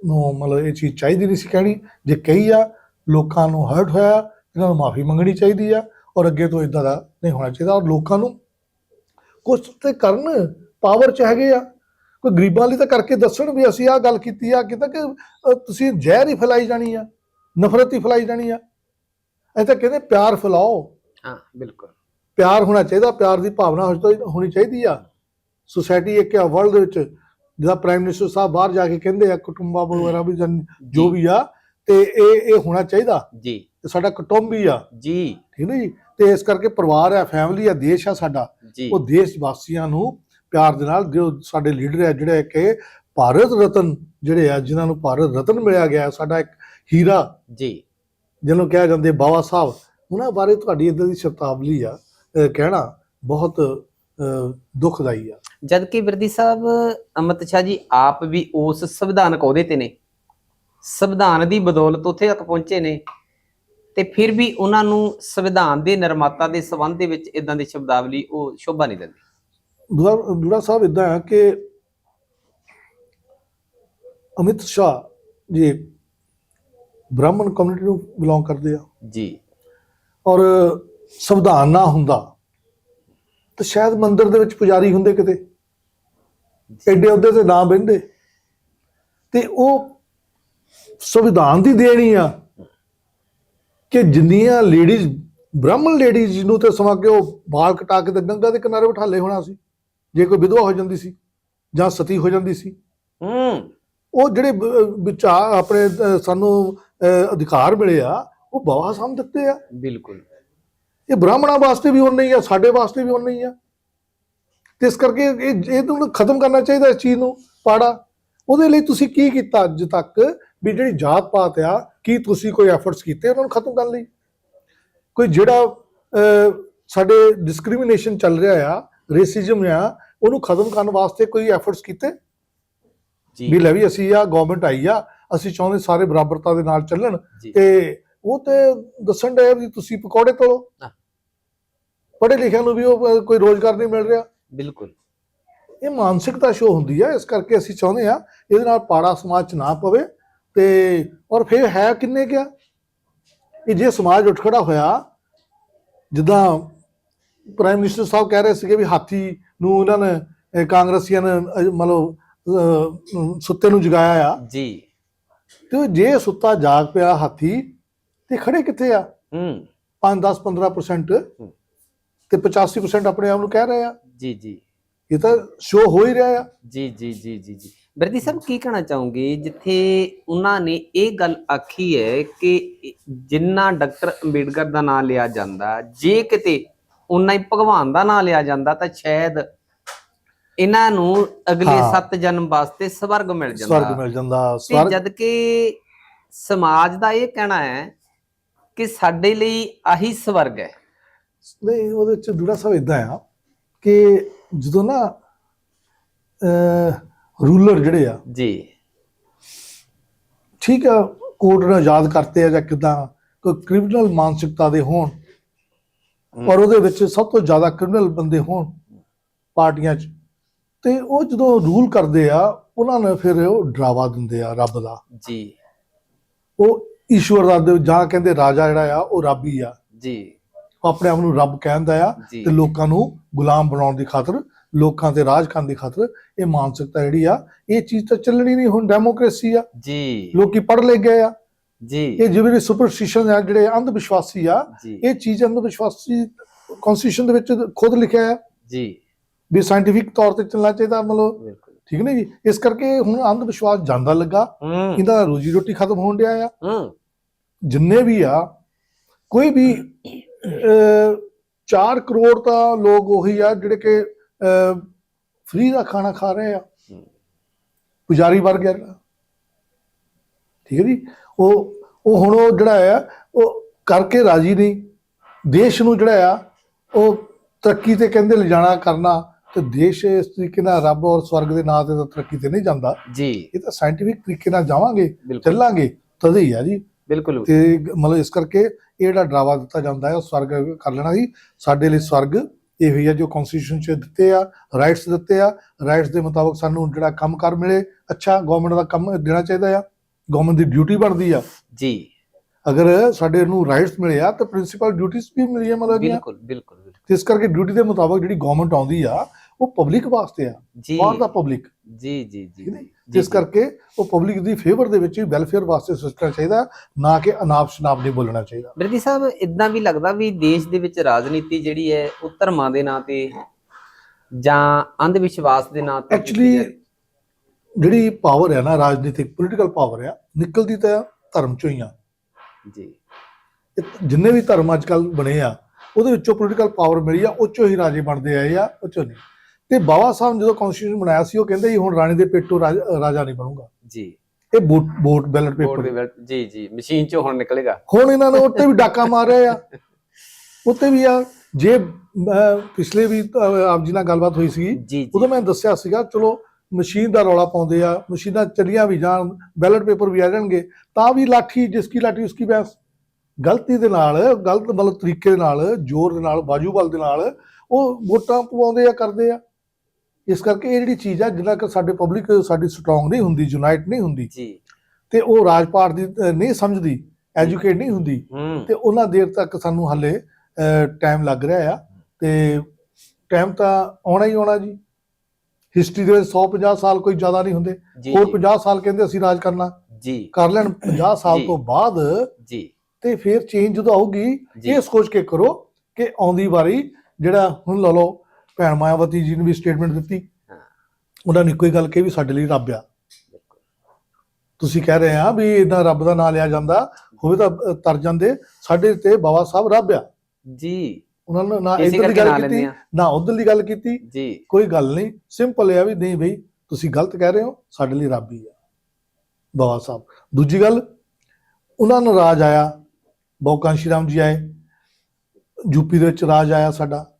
ਨੂੰ ਮਤਲਬ ਇਹ ਚੀਜ਼ ਚਾਹੀਦੀ ਨਹੀਂ ਸੀ ਕਹਿਣੀ। ਜੇ ਕਹੀ ਆ ਲੋਕਾਂ ਨੂੰ ਹਰਟ ਹੋਇਆ ਇਹਨਾਂ ਨੂੰ ਮਾਫੀ ਮੰਗਣੀ ਚਾਹੀਦੀ ਆ ਔਰ ਅੱਗੇ ਤੋਂ ਇਦਾਂ ਦਾ ਨਹੀਂ ਹੋਣਾ ਚਾਹੀਦਾ। ਔਰ ਲੋਕਾਂ ਨੂੰ ਕੁਝ ਤੇ ਕਰਨ ਪਾਵਰ ਚ ਹੈਗੇ ਆ। ਕੋਈ ਗਰੀਬਾਂ ਲਈ ਤਾਂ ਕਰਕੇ ਦੱਸਣ ਵੀ ਅਸੀਂ ਆਹ ਗੱਲ ਕੀਤੀ ਆ ਕਿਤਾ ਕਿ ਤੁਸੀਂ ਜ਼ਹਿਰ ਹੀ ਫੈਲਾਈ ਜਾਣੀ ਆ ਨਫ਼ਰਤ ਹੀ ਫੈਲਾਈ ਜਾਣੀ ਆ। ਇਹ ਤਾਂ ਕਹਿੰਦੇ ਪਿਆਰ ਫੈਲਾਓ। ਹਾਂ ਬਿਲਕੁਲ। ਪਿਆਰ ਹੋਣਾ ਚਾਹੀਦਾ ਪਿਆਰ ਦੀ ਭਾਵਨਾ ਹੋਣੀ ਚਾਹੀ- ਹੋਣੀ ਚਾਹੀਦੀ ਆ। ਸੁਸਾਇਟੀ ਇੱਕ ਆ ਵਰਲਡ ਦੇ ਵਿੱਚ ਜਿਹਦਾ ਪ੍ਰਾਈਮ ਮਿਨਿਸਟਰ ਸਾਹਿਬ ਬਾਹਰ ਜਾ ਕੇ ਕਹਿੰਦੇ ਆ ਕੁਟੁੰਬਾ ਵਗੈਰਾ ਵੀ ਜੋ। ਵੀ ਆ ਤੇ ਇਹ ਇਹ ਹੋਣਾ ਚਾਹੀਦਾ। ਜੀ। ਤੇ ਸਾਡਾ ਕੁਟੁੰਬ ਵੀ ਆ। ਜੀ। ਠੀਕ ਹੈ ਜੀ? ਤੇ ਇਸ ਕਰਕੇ ਪਰਿਵਾਰ ਆ ਫੈਮਿਲੀ ਆ ਦੇਸ਼ ਆ ਸਾਡਾ। ਉਹ ਦੇਸ਼ ਵਾਸੀਆਂ ਨੂੰ ਪਿਆਰ ਦੇ ਨਾਲ ਜੋ ਸਾਡੇ ਲੀਡਰ ਹੈ ਜਿਹੜੇ ਕਿ ਭਾਰਤ ਰਤਨ ਜਿਹੜੇ ਆ ਜਿਨ੍ਹਾਂ ਨੂੰ ਭਾਰਤ ਰਤਨ ਮਿਲਿਆ ਗਿਆ ਸਾਡਾ ਇੱਕ ਹੀਰਾ ਜੀ। ਜਿਹਨੂੰ ਕਿਹਾ ਜਾਂਦੇ ਬਾਬਾ ਸਾਹਿਬ ਉਹਨਾਂ ਬਾਰੇ ਤੁਹਾਡੀ ਇਦਾਂ ਦੀ ਸ਼ਬਦਾਵਲੀ ਆ ਕਹਿਣਾ ਬਹੁਤ ਦੁਖਦਾਈ ਆ। ਜਦ ਕਿ ਵਿਰਦੀ ਸਾਹਿਬ ਅਮਿਤ ਸ਼ਾਹ ਜੀ ਆਪ ਵੀ ਉਸ ਸੰਵਿਧਾਨਕ ਅਹੁਦੇ ਤੇ ਨੇ। ਸੰਵਿਧਾਨ ਦੀ ਬਦੌਲਤ ਉੱਥੇ ਤੱਕ ਪਹੁੰਚੇ ਨੇ। ਤੇ ਫਿਰ ਵੀ ਉਹਨਾਂ ਨੂੰ ਸੰਵਿਧਾਨ ਦੇ ਨਿਰਮਾਤਾ ਦੇ ਸੰਬੰਧ ਦੇ ਵਿੱਚ ਇਦਾਂ ਦੀ ਸ਼ਬਦਾਵਲੀ ਉਹ ਸ਼ੋਭਾ ਨਹੀਂ ਦਿੰਦੀ। ਦੂਰਾ ਸਾਹਿਬ ਇਦਾਂ ਹੈ ਕਿ ਅਮਿਤ ਸ਼ਾਹ ਜੀ ਬ੍ਰਾਹਮਣ ਕਮਿਊਨਿਟੀ ਨੂੰ ਬਿਲੋਂਗ ਕਰਦੇ ਆ। ਜੀ। ਔਰ ਸੰਵਿਧਾਨ ਨਾ ਹੁੰਦਾ ਤਾਂ ਸ਼ਾਇਦ ਮੰਦਿਰ ਦੇ ਵਿੱਚ ਪੁਜਾਰੀ ਹੁੰਦੇ ਕਿਤੇ। ਐਡੇ ਅਹੁਦੇ ਤੇ ਨਾ ਬਹਿੰਦੇ। ਤੇ ਉਹ ਸੰਵਿਧਾਨ ਦੀ ਦੇਣੀ ਆ ਕਿ ਜਿੰਨੀਆਂ ਲੇਡੀਜ਼ ਬ੍ਰਾਹਮਣ ਲੇਡੀਜ਼ ਨੂੰ ਤੇ ਸਮਾਂ ਕਿ ਉਹ ਵਾਲ ਕਟਾ ਕੇ ਤੇ ਗੰਗਾ ਦੇ ਕਿਨਾਰੇ ਬਿਠਾਲੇ ਹੋਣਾ ਸੀ। ਜੇ ਕੋਈ ਵਿਧਵਾ ਹੋ ਜਾਂਦੀ ਸੀ ਜਾਂ ਸਤੀ ਹੋ ਜਾਂਦੀ ਸੀ ਹੂੰ। ਉਹ ਜਿਹੜੇ ਵਿਚਾਰ ਆਪਣੇ ਸਾਨੂੰ ਅਧਿਕਾਰ ਮਿਲੇ ਆ ਉਹ ਬਾਬਾ ਸਾਹਿਬ ਦਿੱਤੇ ਆ। ਬਿਲਕੁਲ। ਇਹ ਬ੍ਰਾਹਮਣਾਂ ਵਾਸਤੇ ਵੀ ਉਨਾ ਹੀ ਆ ਸਾਡੇ ਵਾਸਤੇ ਵੀ ਉਨਾ ਹੀ ਆ। ਤੇ ਇਸ ਕਰਕੇ ਇਹ ਇਹ ਨੂੰ ਖਤਮ ਕਰਨਾ ਚਾਹੀਦਾ ਇਸ ਚੀਜ਼ ਨੂੰ ਪਾੜਾ। ਉਹਦੇ ਲਈ ਤੁਸੀਂ ਕੀ ਕੀਤਾ ਅੱਜ ਤੱਕ ਵੀ ਜਿਹੜੀ ਜਾਤ ਪਾਤ ਆ ਕੀ ਤੁਸੀਂ ਕੋਈ ਐਫਰਟਸ ਕੀਤੇ ਉਹਨਾਂ ਨੂੰ ਖਤਮ ਕਰਨ ਲਈ? ਕੋਈ ਜਿਹੜਾ ਸਾਡੇ ਡਿਸਕ੍ਰਿਮੀਨੇਸ਼ਨ ਚੱਲ ਰਿਹਾ ਆ ਰੇਸਿਜ਼ਮ ਆ ਉਹਨੂੰ ਖਤਮ ਕਰਨ ਵਾਸਤੇ ਕੋਈ ਐਫਰਟਸ ਕੀਤੇ? ਜੀ। ਵੀ ਲੈ ਵੀ ਅਸੀਂ ਆ ਗਵਰਨਮੈਂਟ ਆਈ ਆ ਅਸੀਂ ਚਾਹੁੰਦੇ ਸਾਰੇ ਬਰਾਬਰਤਾ ਦੇ ਨਾਲ ਚੱਲਣ। ਤੇ ਉਹ ਤੇ ਦੱਸਣ ਦੇ ਵੀ ਤੁਸੀਂ ਪਕੌੜੇ ਤੋਲੋ ਹਾਂ। ਪੜ੍ਹੇ ਲਿਖਿਆਂ ਨੂੰ ਵੀ ਉਹ ਕੋਈ ਰੋਜ਼ਗਾਰ ਨਹੀਂ ਮਿਲ ਰਿਹਾ। ਬਿਲਕੁਲ। ਇਹ ਮਾਨਸਿਕਤਾ ਸ਼ੋ ਹੁੰਦੀ ਹੈ ਇਸ ਕਰਕੇ ਅਸੀਂ ਚਾਹੁੰਦੇ ਆ ਇਹਦੇ ਨਾਲ ਪਾੜਾ ਸਮਾਜ ਚ ਨਾ ਪਵੇ। ਤੇ ਔਰ ਫਿਰ ਹੈ ਕਿੰਨੇ ਕਿਆ ਇਹ ਜੇ ਸਮਾਜ ਉੱਠ ਖੜਾ ਹੋਇਆ ਜਿੱਦਾਂ ਪ੍ਰਾਈਮ ਮਿਨਿਸਟਰ ਸਾਹਿਬ ਕਹਿ ਰਹੇ ਸੀਗੇ ਵੀ ਹਾਥੀ ਨੂੰ ਉਹਨਾਂ ਨੇ ਕਾਂਗਰਸੀਆਂ ਨੇ ਮਤਲਬ ਸੁੱਤੇ ਨੂੰ ਜਗਾਇਆ ਆ। ਜੀ। ਤੇ ਜੇ ਸੁੱਤਾ ਜਾਗ ਪਿਆ ਹਾਥੀ ਤੇ ਖੜੇ ਕਿੱਥੇ ਆ? ਹੂੰ। 5 10 15% ਤੇ 85% ਆਪਣੇ ਆਪ ਨੂੰ ਕਹਿ ਰਹੇ ਆ। ਜੀ ਜੀ। ਇਹ ਤਾਂ ਸ਼ੋ ਹੋ ਹੀ ਰਿਹਾ ਆ। ਜੀ ਜੀ ਜੀ ਜੀ ਜੀ। ਬਿਰਦੀ ਸਾਹਿਬ ਕੀ ਕਹਿਣਾ ਚਾਹੋਗੇ? ਜਿੱਥੇ ਉਹਨਾਂ ਨੇ ਇਹ ਗੱਲ ਆਖੀ ਹੈ ਕਿ ਜਿੰਨਾ ਡਾਕਟਰ ਅੰਬੇਡਕਰ ਦਾ ਨਾਮ ਲਿਆ ਜਾਂਦਾ ਜੇ ਕਿਤੇ ਉਨਾ ਹੀ ਭਗਵਾਨ ਦਾ ਨਾਮ ਲਿਆ ਜਾਂਦਾ ਤਾਂ ਸ਼ਾਇਦ ਇਹਨਾਂ ਨੂੰ ਅਗਲੇ ਹਾਂ। 7 ਜਨਮ ਵਾਸਤੇ ਸਵਰਗ ਮਿਲ ਸਵਰਗ ਜਾਂਦਾ ਮਿਲ ਜਾਂਦਾ ਤੇ ਸਵਰਗ ਜਦ ਕਿ ਸਮਾਜ ਦਾ ਇਹ ਕਹਿਣਾ ਹੈ ਕਿ ਸਾਡੇ ਲਈ ਆਹੀ ਸਵਰਗ ਹੈ। ਨਹੀਂ ਉਹਦੇ ਚ ਦੂੜਾ ਸਾਹਿਬ ਇਦਾਂ ਆ ਕਿ ਜਦੋਂ ਨਾ ਰੂਲਰ ਜਿਹੜੇ ਆ ਜੀ। ਠੀਕ ਆ ਕੋਰਟ ਨੇ ਆਜ਼ਾਦ ਕਰਤੇ ਆ ਜਾਂ ਕਿਦਾਂ ਕੋਈ ਕ੍ਰਿਮੀਨਲ ਮਾਨਸਿਕਤਾ ਦੇ ਹੋਣ ਔਰ ਉਹਦੇ ਵਿੱਚ ਸਭ ਤੋਂ ਜ਼ਿਆਦਾ ਕ੍ਰਿਮੀਨਲ ਬੰਦੇ ਹੋਣ ਪਾਰਟੀਆਂ 'ਚ। ਤੇ ਉਹ ਜਦੋਂ ਰੂਲ ਕਰਦੇ ਆ ਉਹਨਾਂ ਨੇ ਫਿਰ ਉਹ ਡਰਾਵਾ ਦਿੰਦੇ ਆ ਰੱਬ ਦਾ। ਜੀ। ਉਹ ਈਸ਼ਵਰ ਦਾ ਦੇ- ਜਾਂ ਕਹਿੰਦੇ ਰਾਜਾ ਜਿਹੜਾ ਆ ਉਹ ਰੱਬ ਹੀ ਆ। ਜੀ। ਉਹ ਆਪਣੇ ਆਪ ਨੂੰ ਰੱਬ ਕਹਿੰਦਾ ਆ ਤੇ ਲੋਕਾਂ ਨੂੰ ਗੁਲਾਮ ਬਣਾਉਣ ਦੀ ਖਾਤਰ ਲੋਕਾਂ ਤੇ ਰਾਜ ਕਰਨ ਦੀ ਖਾਤਰ ਇਹ ਮਾਨਸਿਕਤਾ ਜਿਹੜੀ ਆ ਇਹ ਚੀਜ਼ ਤਾਂ ਚੱਲਣੀ ਨਹੀਂ ਹੁਣ ਡੈਮੋਕ੍ਰੇਸੀ ਆ। ਜੀ। ਲੋਕੀ ਪੜ੍ਹ ਲੈ ਗਏ ਆ। ਜੀ। ਇਹ ਜਿਹੜੇ ਸੁਪਰਸਟੀਸ਼ਨ ਆ ਜਿਹੜੇ ਅੰਧ ਵਿਸ਼ਵਾਸੀ ਆ ਇਹ ਚੀਜ਼ ਅੰਧ ਵਿਸ਼ਵਾਸੀ ਕਨਸਟੀਟਿਊਸ਼ਨ ਦੇ ਵਿੱਚ ਖੁਦ ਲਿਖਿਆ ਹੈ। ਜੀ। ਵੀ ਸਾਇੰਟੀਫਿਕ ਤੌਰ ਤੇ ਚੱਲਣਾ ਚਾਹੀਦਾ ਮਤਲਬ ਠੀਕ ਨਹੀਂ ਜੀ? ਇਸ ਕਰਕੇ ਹੁਣ ਅੰਧ ਵਿਸ਼ਵਾਸ ਜਾਂਦਾ ਲੱਗਾ। ਇਹਦਾ ਰੋਜੀ ਰੋਟੀ ਖਤਮ ਹੋਣ ਡਿਆ ਆ। ਜਿੰਨੇ ਵੀ ਆ ਕੋਈ ਵੀ 4 ਕਰੋੜ ਤਾਂ ਲੋਕ ਉਹੀ ਆ ਜਿਹੜੇ ਕਿ ਫ੍ਰੀ ਦਾ ਖਾਣਾ ਖਾ ਰਹੇ ਆ। ਪੁਜਾਰੀ ਵਰਗ ਆ। ਠੀਕ ਹੈ ਜੀ? ਉਹ ਉਹ ਹੁਣ ਉਹ ਜਿਹੜਾ ਆ ਉਹ ਕਰਕੇ ਰਾਜੀ ਨਹੀਂ। ਦੇਸ਼ ਨੂੰ ਜਿਹੜਾ ਆ ਉਹ ਤਰੱਕੀ ਤੇ ਕਹਿੰਦੇ ਲਿਜਾਣਾ ਕਰਨਾ ਤੇ ਦੇਸ਼ ਇਸ ਤਰੀਕੇ ਨਾਲ ਰੱਬ ਔਰ ਸਵਰਗ ਦੇ ਨਾਂ ਤੇ ਤਾਂ ਤਰੱਕੀ ਤੇ ਨਹੀਂ ਜਾਂਦਾ। ਜੀ। ਇਹ ਤਾਂ ਸਾਇੰਟੀਫਿਕ ਤਰੀਕੇ ਨਾਲ ਜਾਵਾਂਗੇ ਚੱਲਾਂਗੇ ਤਦੇ ਹੀ ਆ ਜੀ। ਬਿਲਕੁਲ। ਤੇ ਮਤਲਬ ਇਸ ਕਰਕੇ ਇਹ ਜਿਹੜਾ ਡਰਾਵਾ ਦਿੱਤਾ ਜਾਂਦਾ ਹੈ ਉਹ ਸਵਰਗ ਕਰ ਲੈਣਾ ਸੀ ਸਾਡੇ ਲਈ ਸਵਰਗ ਇਹ ਹੀ ਹੈ ਜੋ ਕਨਸਟੀਟਿਊਸ਼ਨ 'ਚ ਦਿੱਤੇ ਆ ਰਾਈਟਸ ਦਿੱਤੇ ਆ। ਰਾਈਟਸ ਦੇ ਮੁਤਾਬਕ ਸਾਨੂੰ ਜਿਹੜਾ ਕੰਮ ਕਰ ਮਿਲੇ ਅੱਛਾ ਗਵਰਨਮੈਂਟ ਦਾ ਕੰਮ ਦੇਣਾ ਚਾਹੀਦਾ ਆ। ਗਵਰਨਮੈਂਟ ਦੀ ਡਿਊਟੀ ਬਣਦੀ ਆ। ਜੀ। ਅਗਰ ਸਾਡੇ ਨੂੰ ਰਾਈਟਸ ਮਿਲੇ ਆ ਤਾਂ ਪ੍ਰਿੰਸੀਪਲ ਡਿਊਟੀਆਂ ਵੀ ਮਿਲੀਆਂ ਮਤਲਬ ਬਿਲਕੁਲ ਬਿਲਕੁਲ ਬਿਲਕੁਲ। ਇਸ ਕਰਕੇ ਡਿਊਟੀ ਦੇ ਮੁਤਾਬਕ ਜਿਹੜੀ ਗਵਰਨਮੈਂਟ ਆਉਂਦੀ ਆ ਉਹ ਪਬਲਿਕ ਵਾਸਤੇ ਆ। ਫॉर ਦਾ ਪਬਲਿਕ ਜੀ ਜੀ ਜੀ ਜਿਸ। ਕਰਕੇ ਉਹ ਪਬਲਿਕ ਦੀ ਫੇਵਰ ਦੇ ਵਿੱਚ ਵੈਲਫੇਅਰ ਵਾਸਤੇ ਸੋਚਣਾ ਚਾਹੀਦਾ ਨਾ ਕਿ ਅਨਾਪ ਸ਼ਨਾਪ ਨਹੀਂ ਬੋਲਣਾ ਚਾਹੀਦਾ। ਬਿਰਦੀ ਸਾਹਿਬ ਇਦਾਂ ਵੀ ਲੱਗਦਾ ਵੀ ਦੇਸ਼ ਦੇ ਵਿੱਚ ਰਾਜਨੀਤੀ ਜਿਹੜੀ ਹੈ ਉਹ ਧਰਮਾਂ ਦੇ ਨਾਂ ਤੇ ਜਾਂ ਅੰਧ ਵਿਸ਼ਵਾਸ ਦੇ ਨਾਂ ਤੇ ਐਕਚੁਅਲੀ। ਜਿਹੜੀ ਪਾਵਰ ਹੈ ਨਾ ਰਾਜਨੀਤਿਕ ਪੋਲੀਟੀਕਲ ਪਾਵਰ ਆ ਨਿਕਲਦੀ ਤਾਂ ਧਰਮ ਚੋਂ ਹੀ ਆ। ਜੀ। ਜਿੰਨੇ ਵੀ ਧਰਮ ਅੱਜ ਕੱਲ ਬਣੇ ਆ ਉਹਦੇ ਵਿੱਚੋਂ ਪੋਲੀਟੀਕਲ ਪਾਵਰ ਮਿਲੀ ਆ ਉਹ ਚੋਂ ਹੀ ਰਾਜੇ ਬਣਦੇ ਆਏ ਆ ਉਹ ਚੋਂ ਨਹੀਂ। ਤੇ ਬਾਬਾ ਸਾਹਿਬ ਜਦੋਂ ਕਨਸਟੀਟਿਊਸ਼ਨ ਬਣਾਇਆ ਸੀ ਉਹ ਕਹਿੰਦੇ ਸੀ ਹੁਣ ਰਾਣੀ ਦੇ ਪੇਟੋਂ ਰਾਜ- ਨਹੀਂ ਬਣੂਗਾ। ਜੀ। ਇਹ ਵੋਟ ਵੋਟ ਬੈਲਟ ਪੇਪਰ ਜੀ ਜੀ। ਮਸ਼ੀਨ ਚੋਂ ਹੁਣ ਨਿਕਲੇਗਾ। ਹੁਣ ਇਹਨਾਂ ਨੇ ਉੱਤੇ ਵੀ ਡਾਕਾ ਮਾਰਿਆ ਆ। ਉੱਤੇ ਵੀ ਆ ਜੇ ਪਿਛਲੇ ਵੀ ਆਪ ਜੀ ਨਾਲ ਗੱਲਬਾਤ ਹੋਈ ਸੀ ਉਦੋਂ ਮੈਂ ਦੱਸਿਆ ਸੀਗਾ ਚਲੋ ਮਸ਼ੀਨ ਦਾ ਰੌਲਾ ਪਾਉਂਦੇ ਆ ਮਸ਼ੀਨਾਂ ਚੱਲੀਆਂ ਵੀ ਜਾਣ ਬੈਲਟ ਪੇਪਰ ਵੀ ਆ ਜਾਣਗੇ ਤਾਂ ਵੀ ਲਾਠੀ ਜਿਸਕੀ ਲਾਠੀ ਉਸਕੀ ਬੈਸ। ਗਲਤੀ ਦੇ ਨਾਲ ਗਲਤ ਮਤਲਬ ਤਰੀਕੇ ਦੇ ਨਾਲ ਜ਼ੋਰ ਦੇ ਨਾਲ ਬਾਜੂ ਬਲ ਦੇ ਨਾਲ ਉਹ ਵੋਟਾਂ ਪਵਾਉਂਦੇ ਆ ਕਰਦੇ ਆ। ਇਸ ਕਰਕੇ ਇਹ ਜਿਹੜੀ ਚੀਜ਼ ਆ ਜਿੰਨਾ ਕਿ ਸਾਡੇ ਪਬਲਿਕ ਸਾਡੀ ਸਟਰੋਂਗ ਨਹੀਂ ਹੁੰਦੀ ਯੂਨਾਈਟ ਨਹੀਂ ਹੁੰਦੀ ਜੀ। ਤੇ ਉਹ ਰਾਜਪਾਟ ਦੀ ਨਹੀਂ ਸਮਝਦੀ ਐਜੂਕੇਟ ਨਹੀਂ ਹੁੰਦੀ ਤੇ ਉਹਨਾਂ ਦੇਰ ਤੱਕ ਸਾਨੂੰ ਹੱਲੇ ਟਾਈਮ ਲੱਗ ਰਿਹਾ ਆ ਤੇ ਟਾਈਮ ਤਾਂ ਆਉਣਾ ਹੀ ਆਉਣਾ ਜੀ। ਹਿਸਟਰੀ ਦੇ ਵਿੱਚ 150 ਸਾਲ ਕੋਈ ਜ਼ਿਆਦਾ ਨਹੀਂ ਹੁੰਦੇ। ਹੋਰ ਜੀ, 50 ਸਾਲ ਕਹਿੰਦੇ ਅਸੀਂ ਰਾਜ ਕਰਨਾ। ਜੀ। ਕਰ ਲੈਣ 50 ਸਾਲ। ਤੋਂ ਬਾਅਦ ਜੀ। ਤੇ ਫਿਰ ਚੇਂਜ ਜਦੋਂ ਆਊਗੀ। ਇਹ ਸੋਚ ਕੇ ਕਰੋ ਕਿ ਆਉਂਦੀ ਵਾਰੀ ਜਿਹੜਾ ਹੁਣ ਲਾ ਲਓ ਭੈਣ ਮਾਇਆਵਤੀ ਜੀ ਨੇ ਵੀ ਸਟੇਟਮੈਂਟ ਦਿੱਤੀ। ਹਾਂ। ਉਹਨਾਂ ਨੇ ਹੀ ਗੱਲ ਕਹੀ ਵੀ ਸਾਡੇ ਲਈ ਰੱਬ ਆ। ਤੁਸੀਂ ਕਹਿ ਰਹੇ ਆ ਵੀ ਇਦਾਂ ਰੱਬ ਦਾ ਨਾਮ ਲਿਆ ਜਾਂਦਾ ਹੋਵੇ ਤਾਂ ਤਰ ਜਾਂਦੇ। ਸਾਡੇ ਤੇ ਬਾਬਾ ਸਾਹਿਬ ਰੱਬ ਆ। ਜੀ। ਉਹਨਾਂ ਨੇ ਨਾ ਇਸੇ ਇੱਧਰ ਦੀ ਕਰਕੇ ਨਾਂ ਗੱਲ ਲੈਂਦੇ ਕੀਤੀ ਆ। ਨਾ ਉਧਰ ਦੀ ਗੱਲ ਕੀਤੀ। ਜੀ। ਕੋਈ ਗੱਲ ਨਹੀਂ ਸਿੰਪਲ ਹੈ ਵੀ ਨਹੀਂ ਬਈ ਤੁਸੀਂ ਗਲਤ ਕਹਿ ਰਹੇ ਹੋ ਸਾਡੇ ਲਈ ਰੱਬ ਹੀ ਆ। ਬਾਬਾ ਸਾਹਿਬ। ਦੂਜੀ ਗੱਲ ਉਹਨਾਂ ਨੂੰ ਰਾਜ ਆਇਆ ਬਹੁਕਾਂਸ਼ੀ ਰਾਮ ਜੀ ਆਏ ਯੂਪੀ ਦੇ ਵਿੱਚ ਰਾਜ ਆਇਆ ਸਾਡਾ।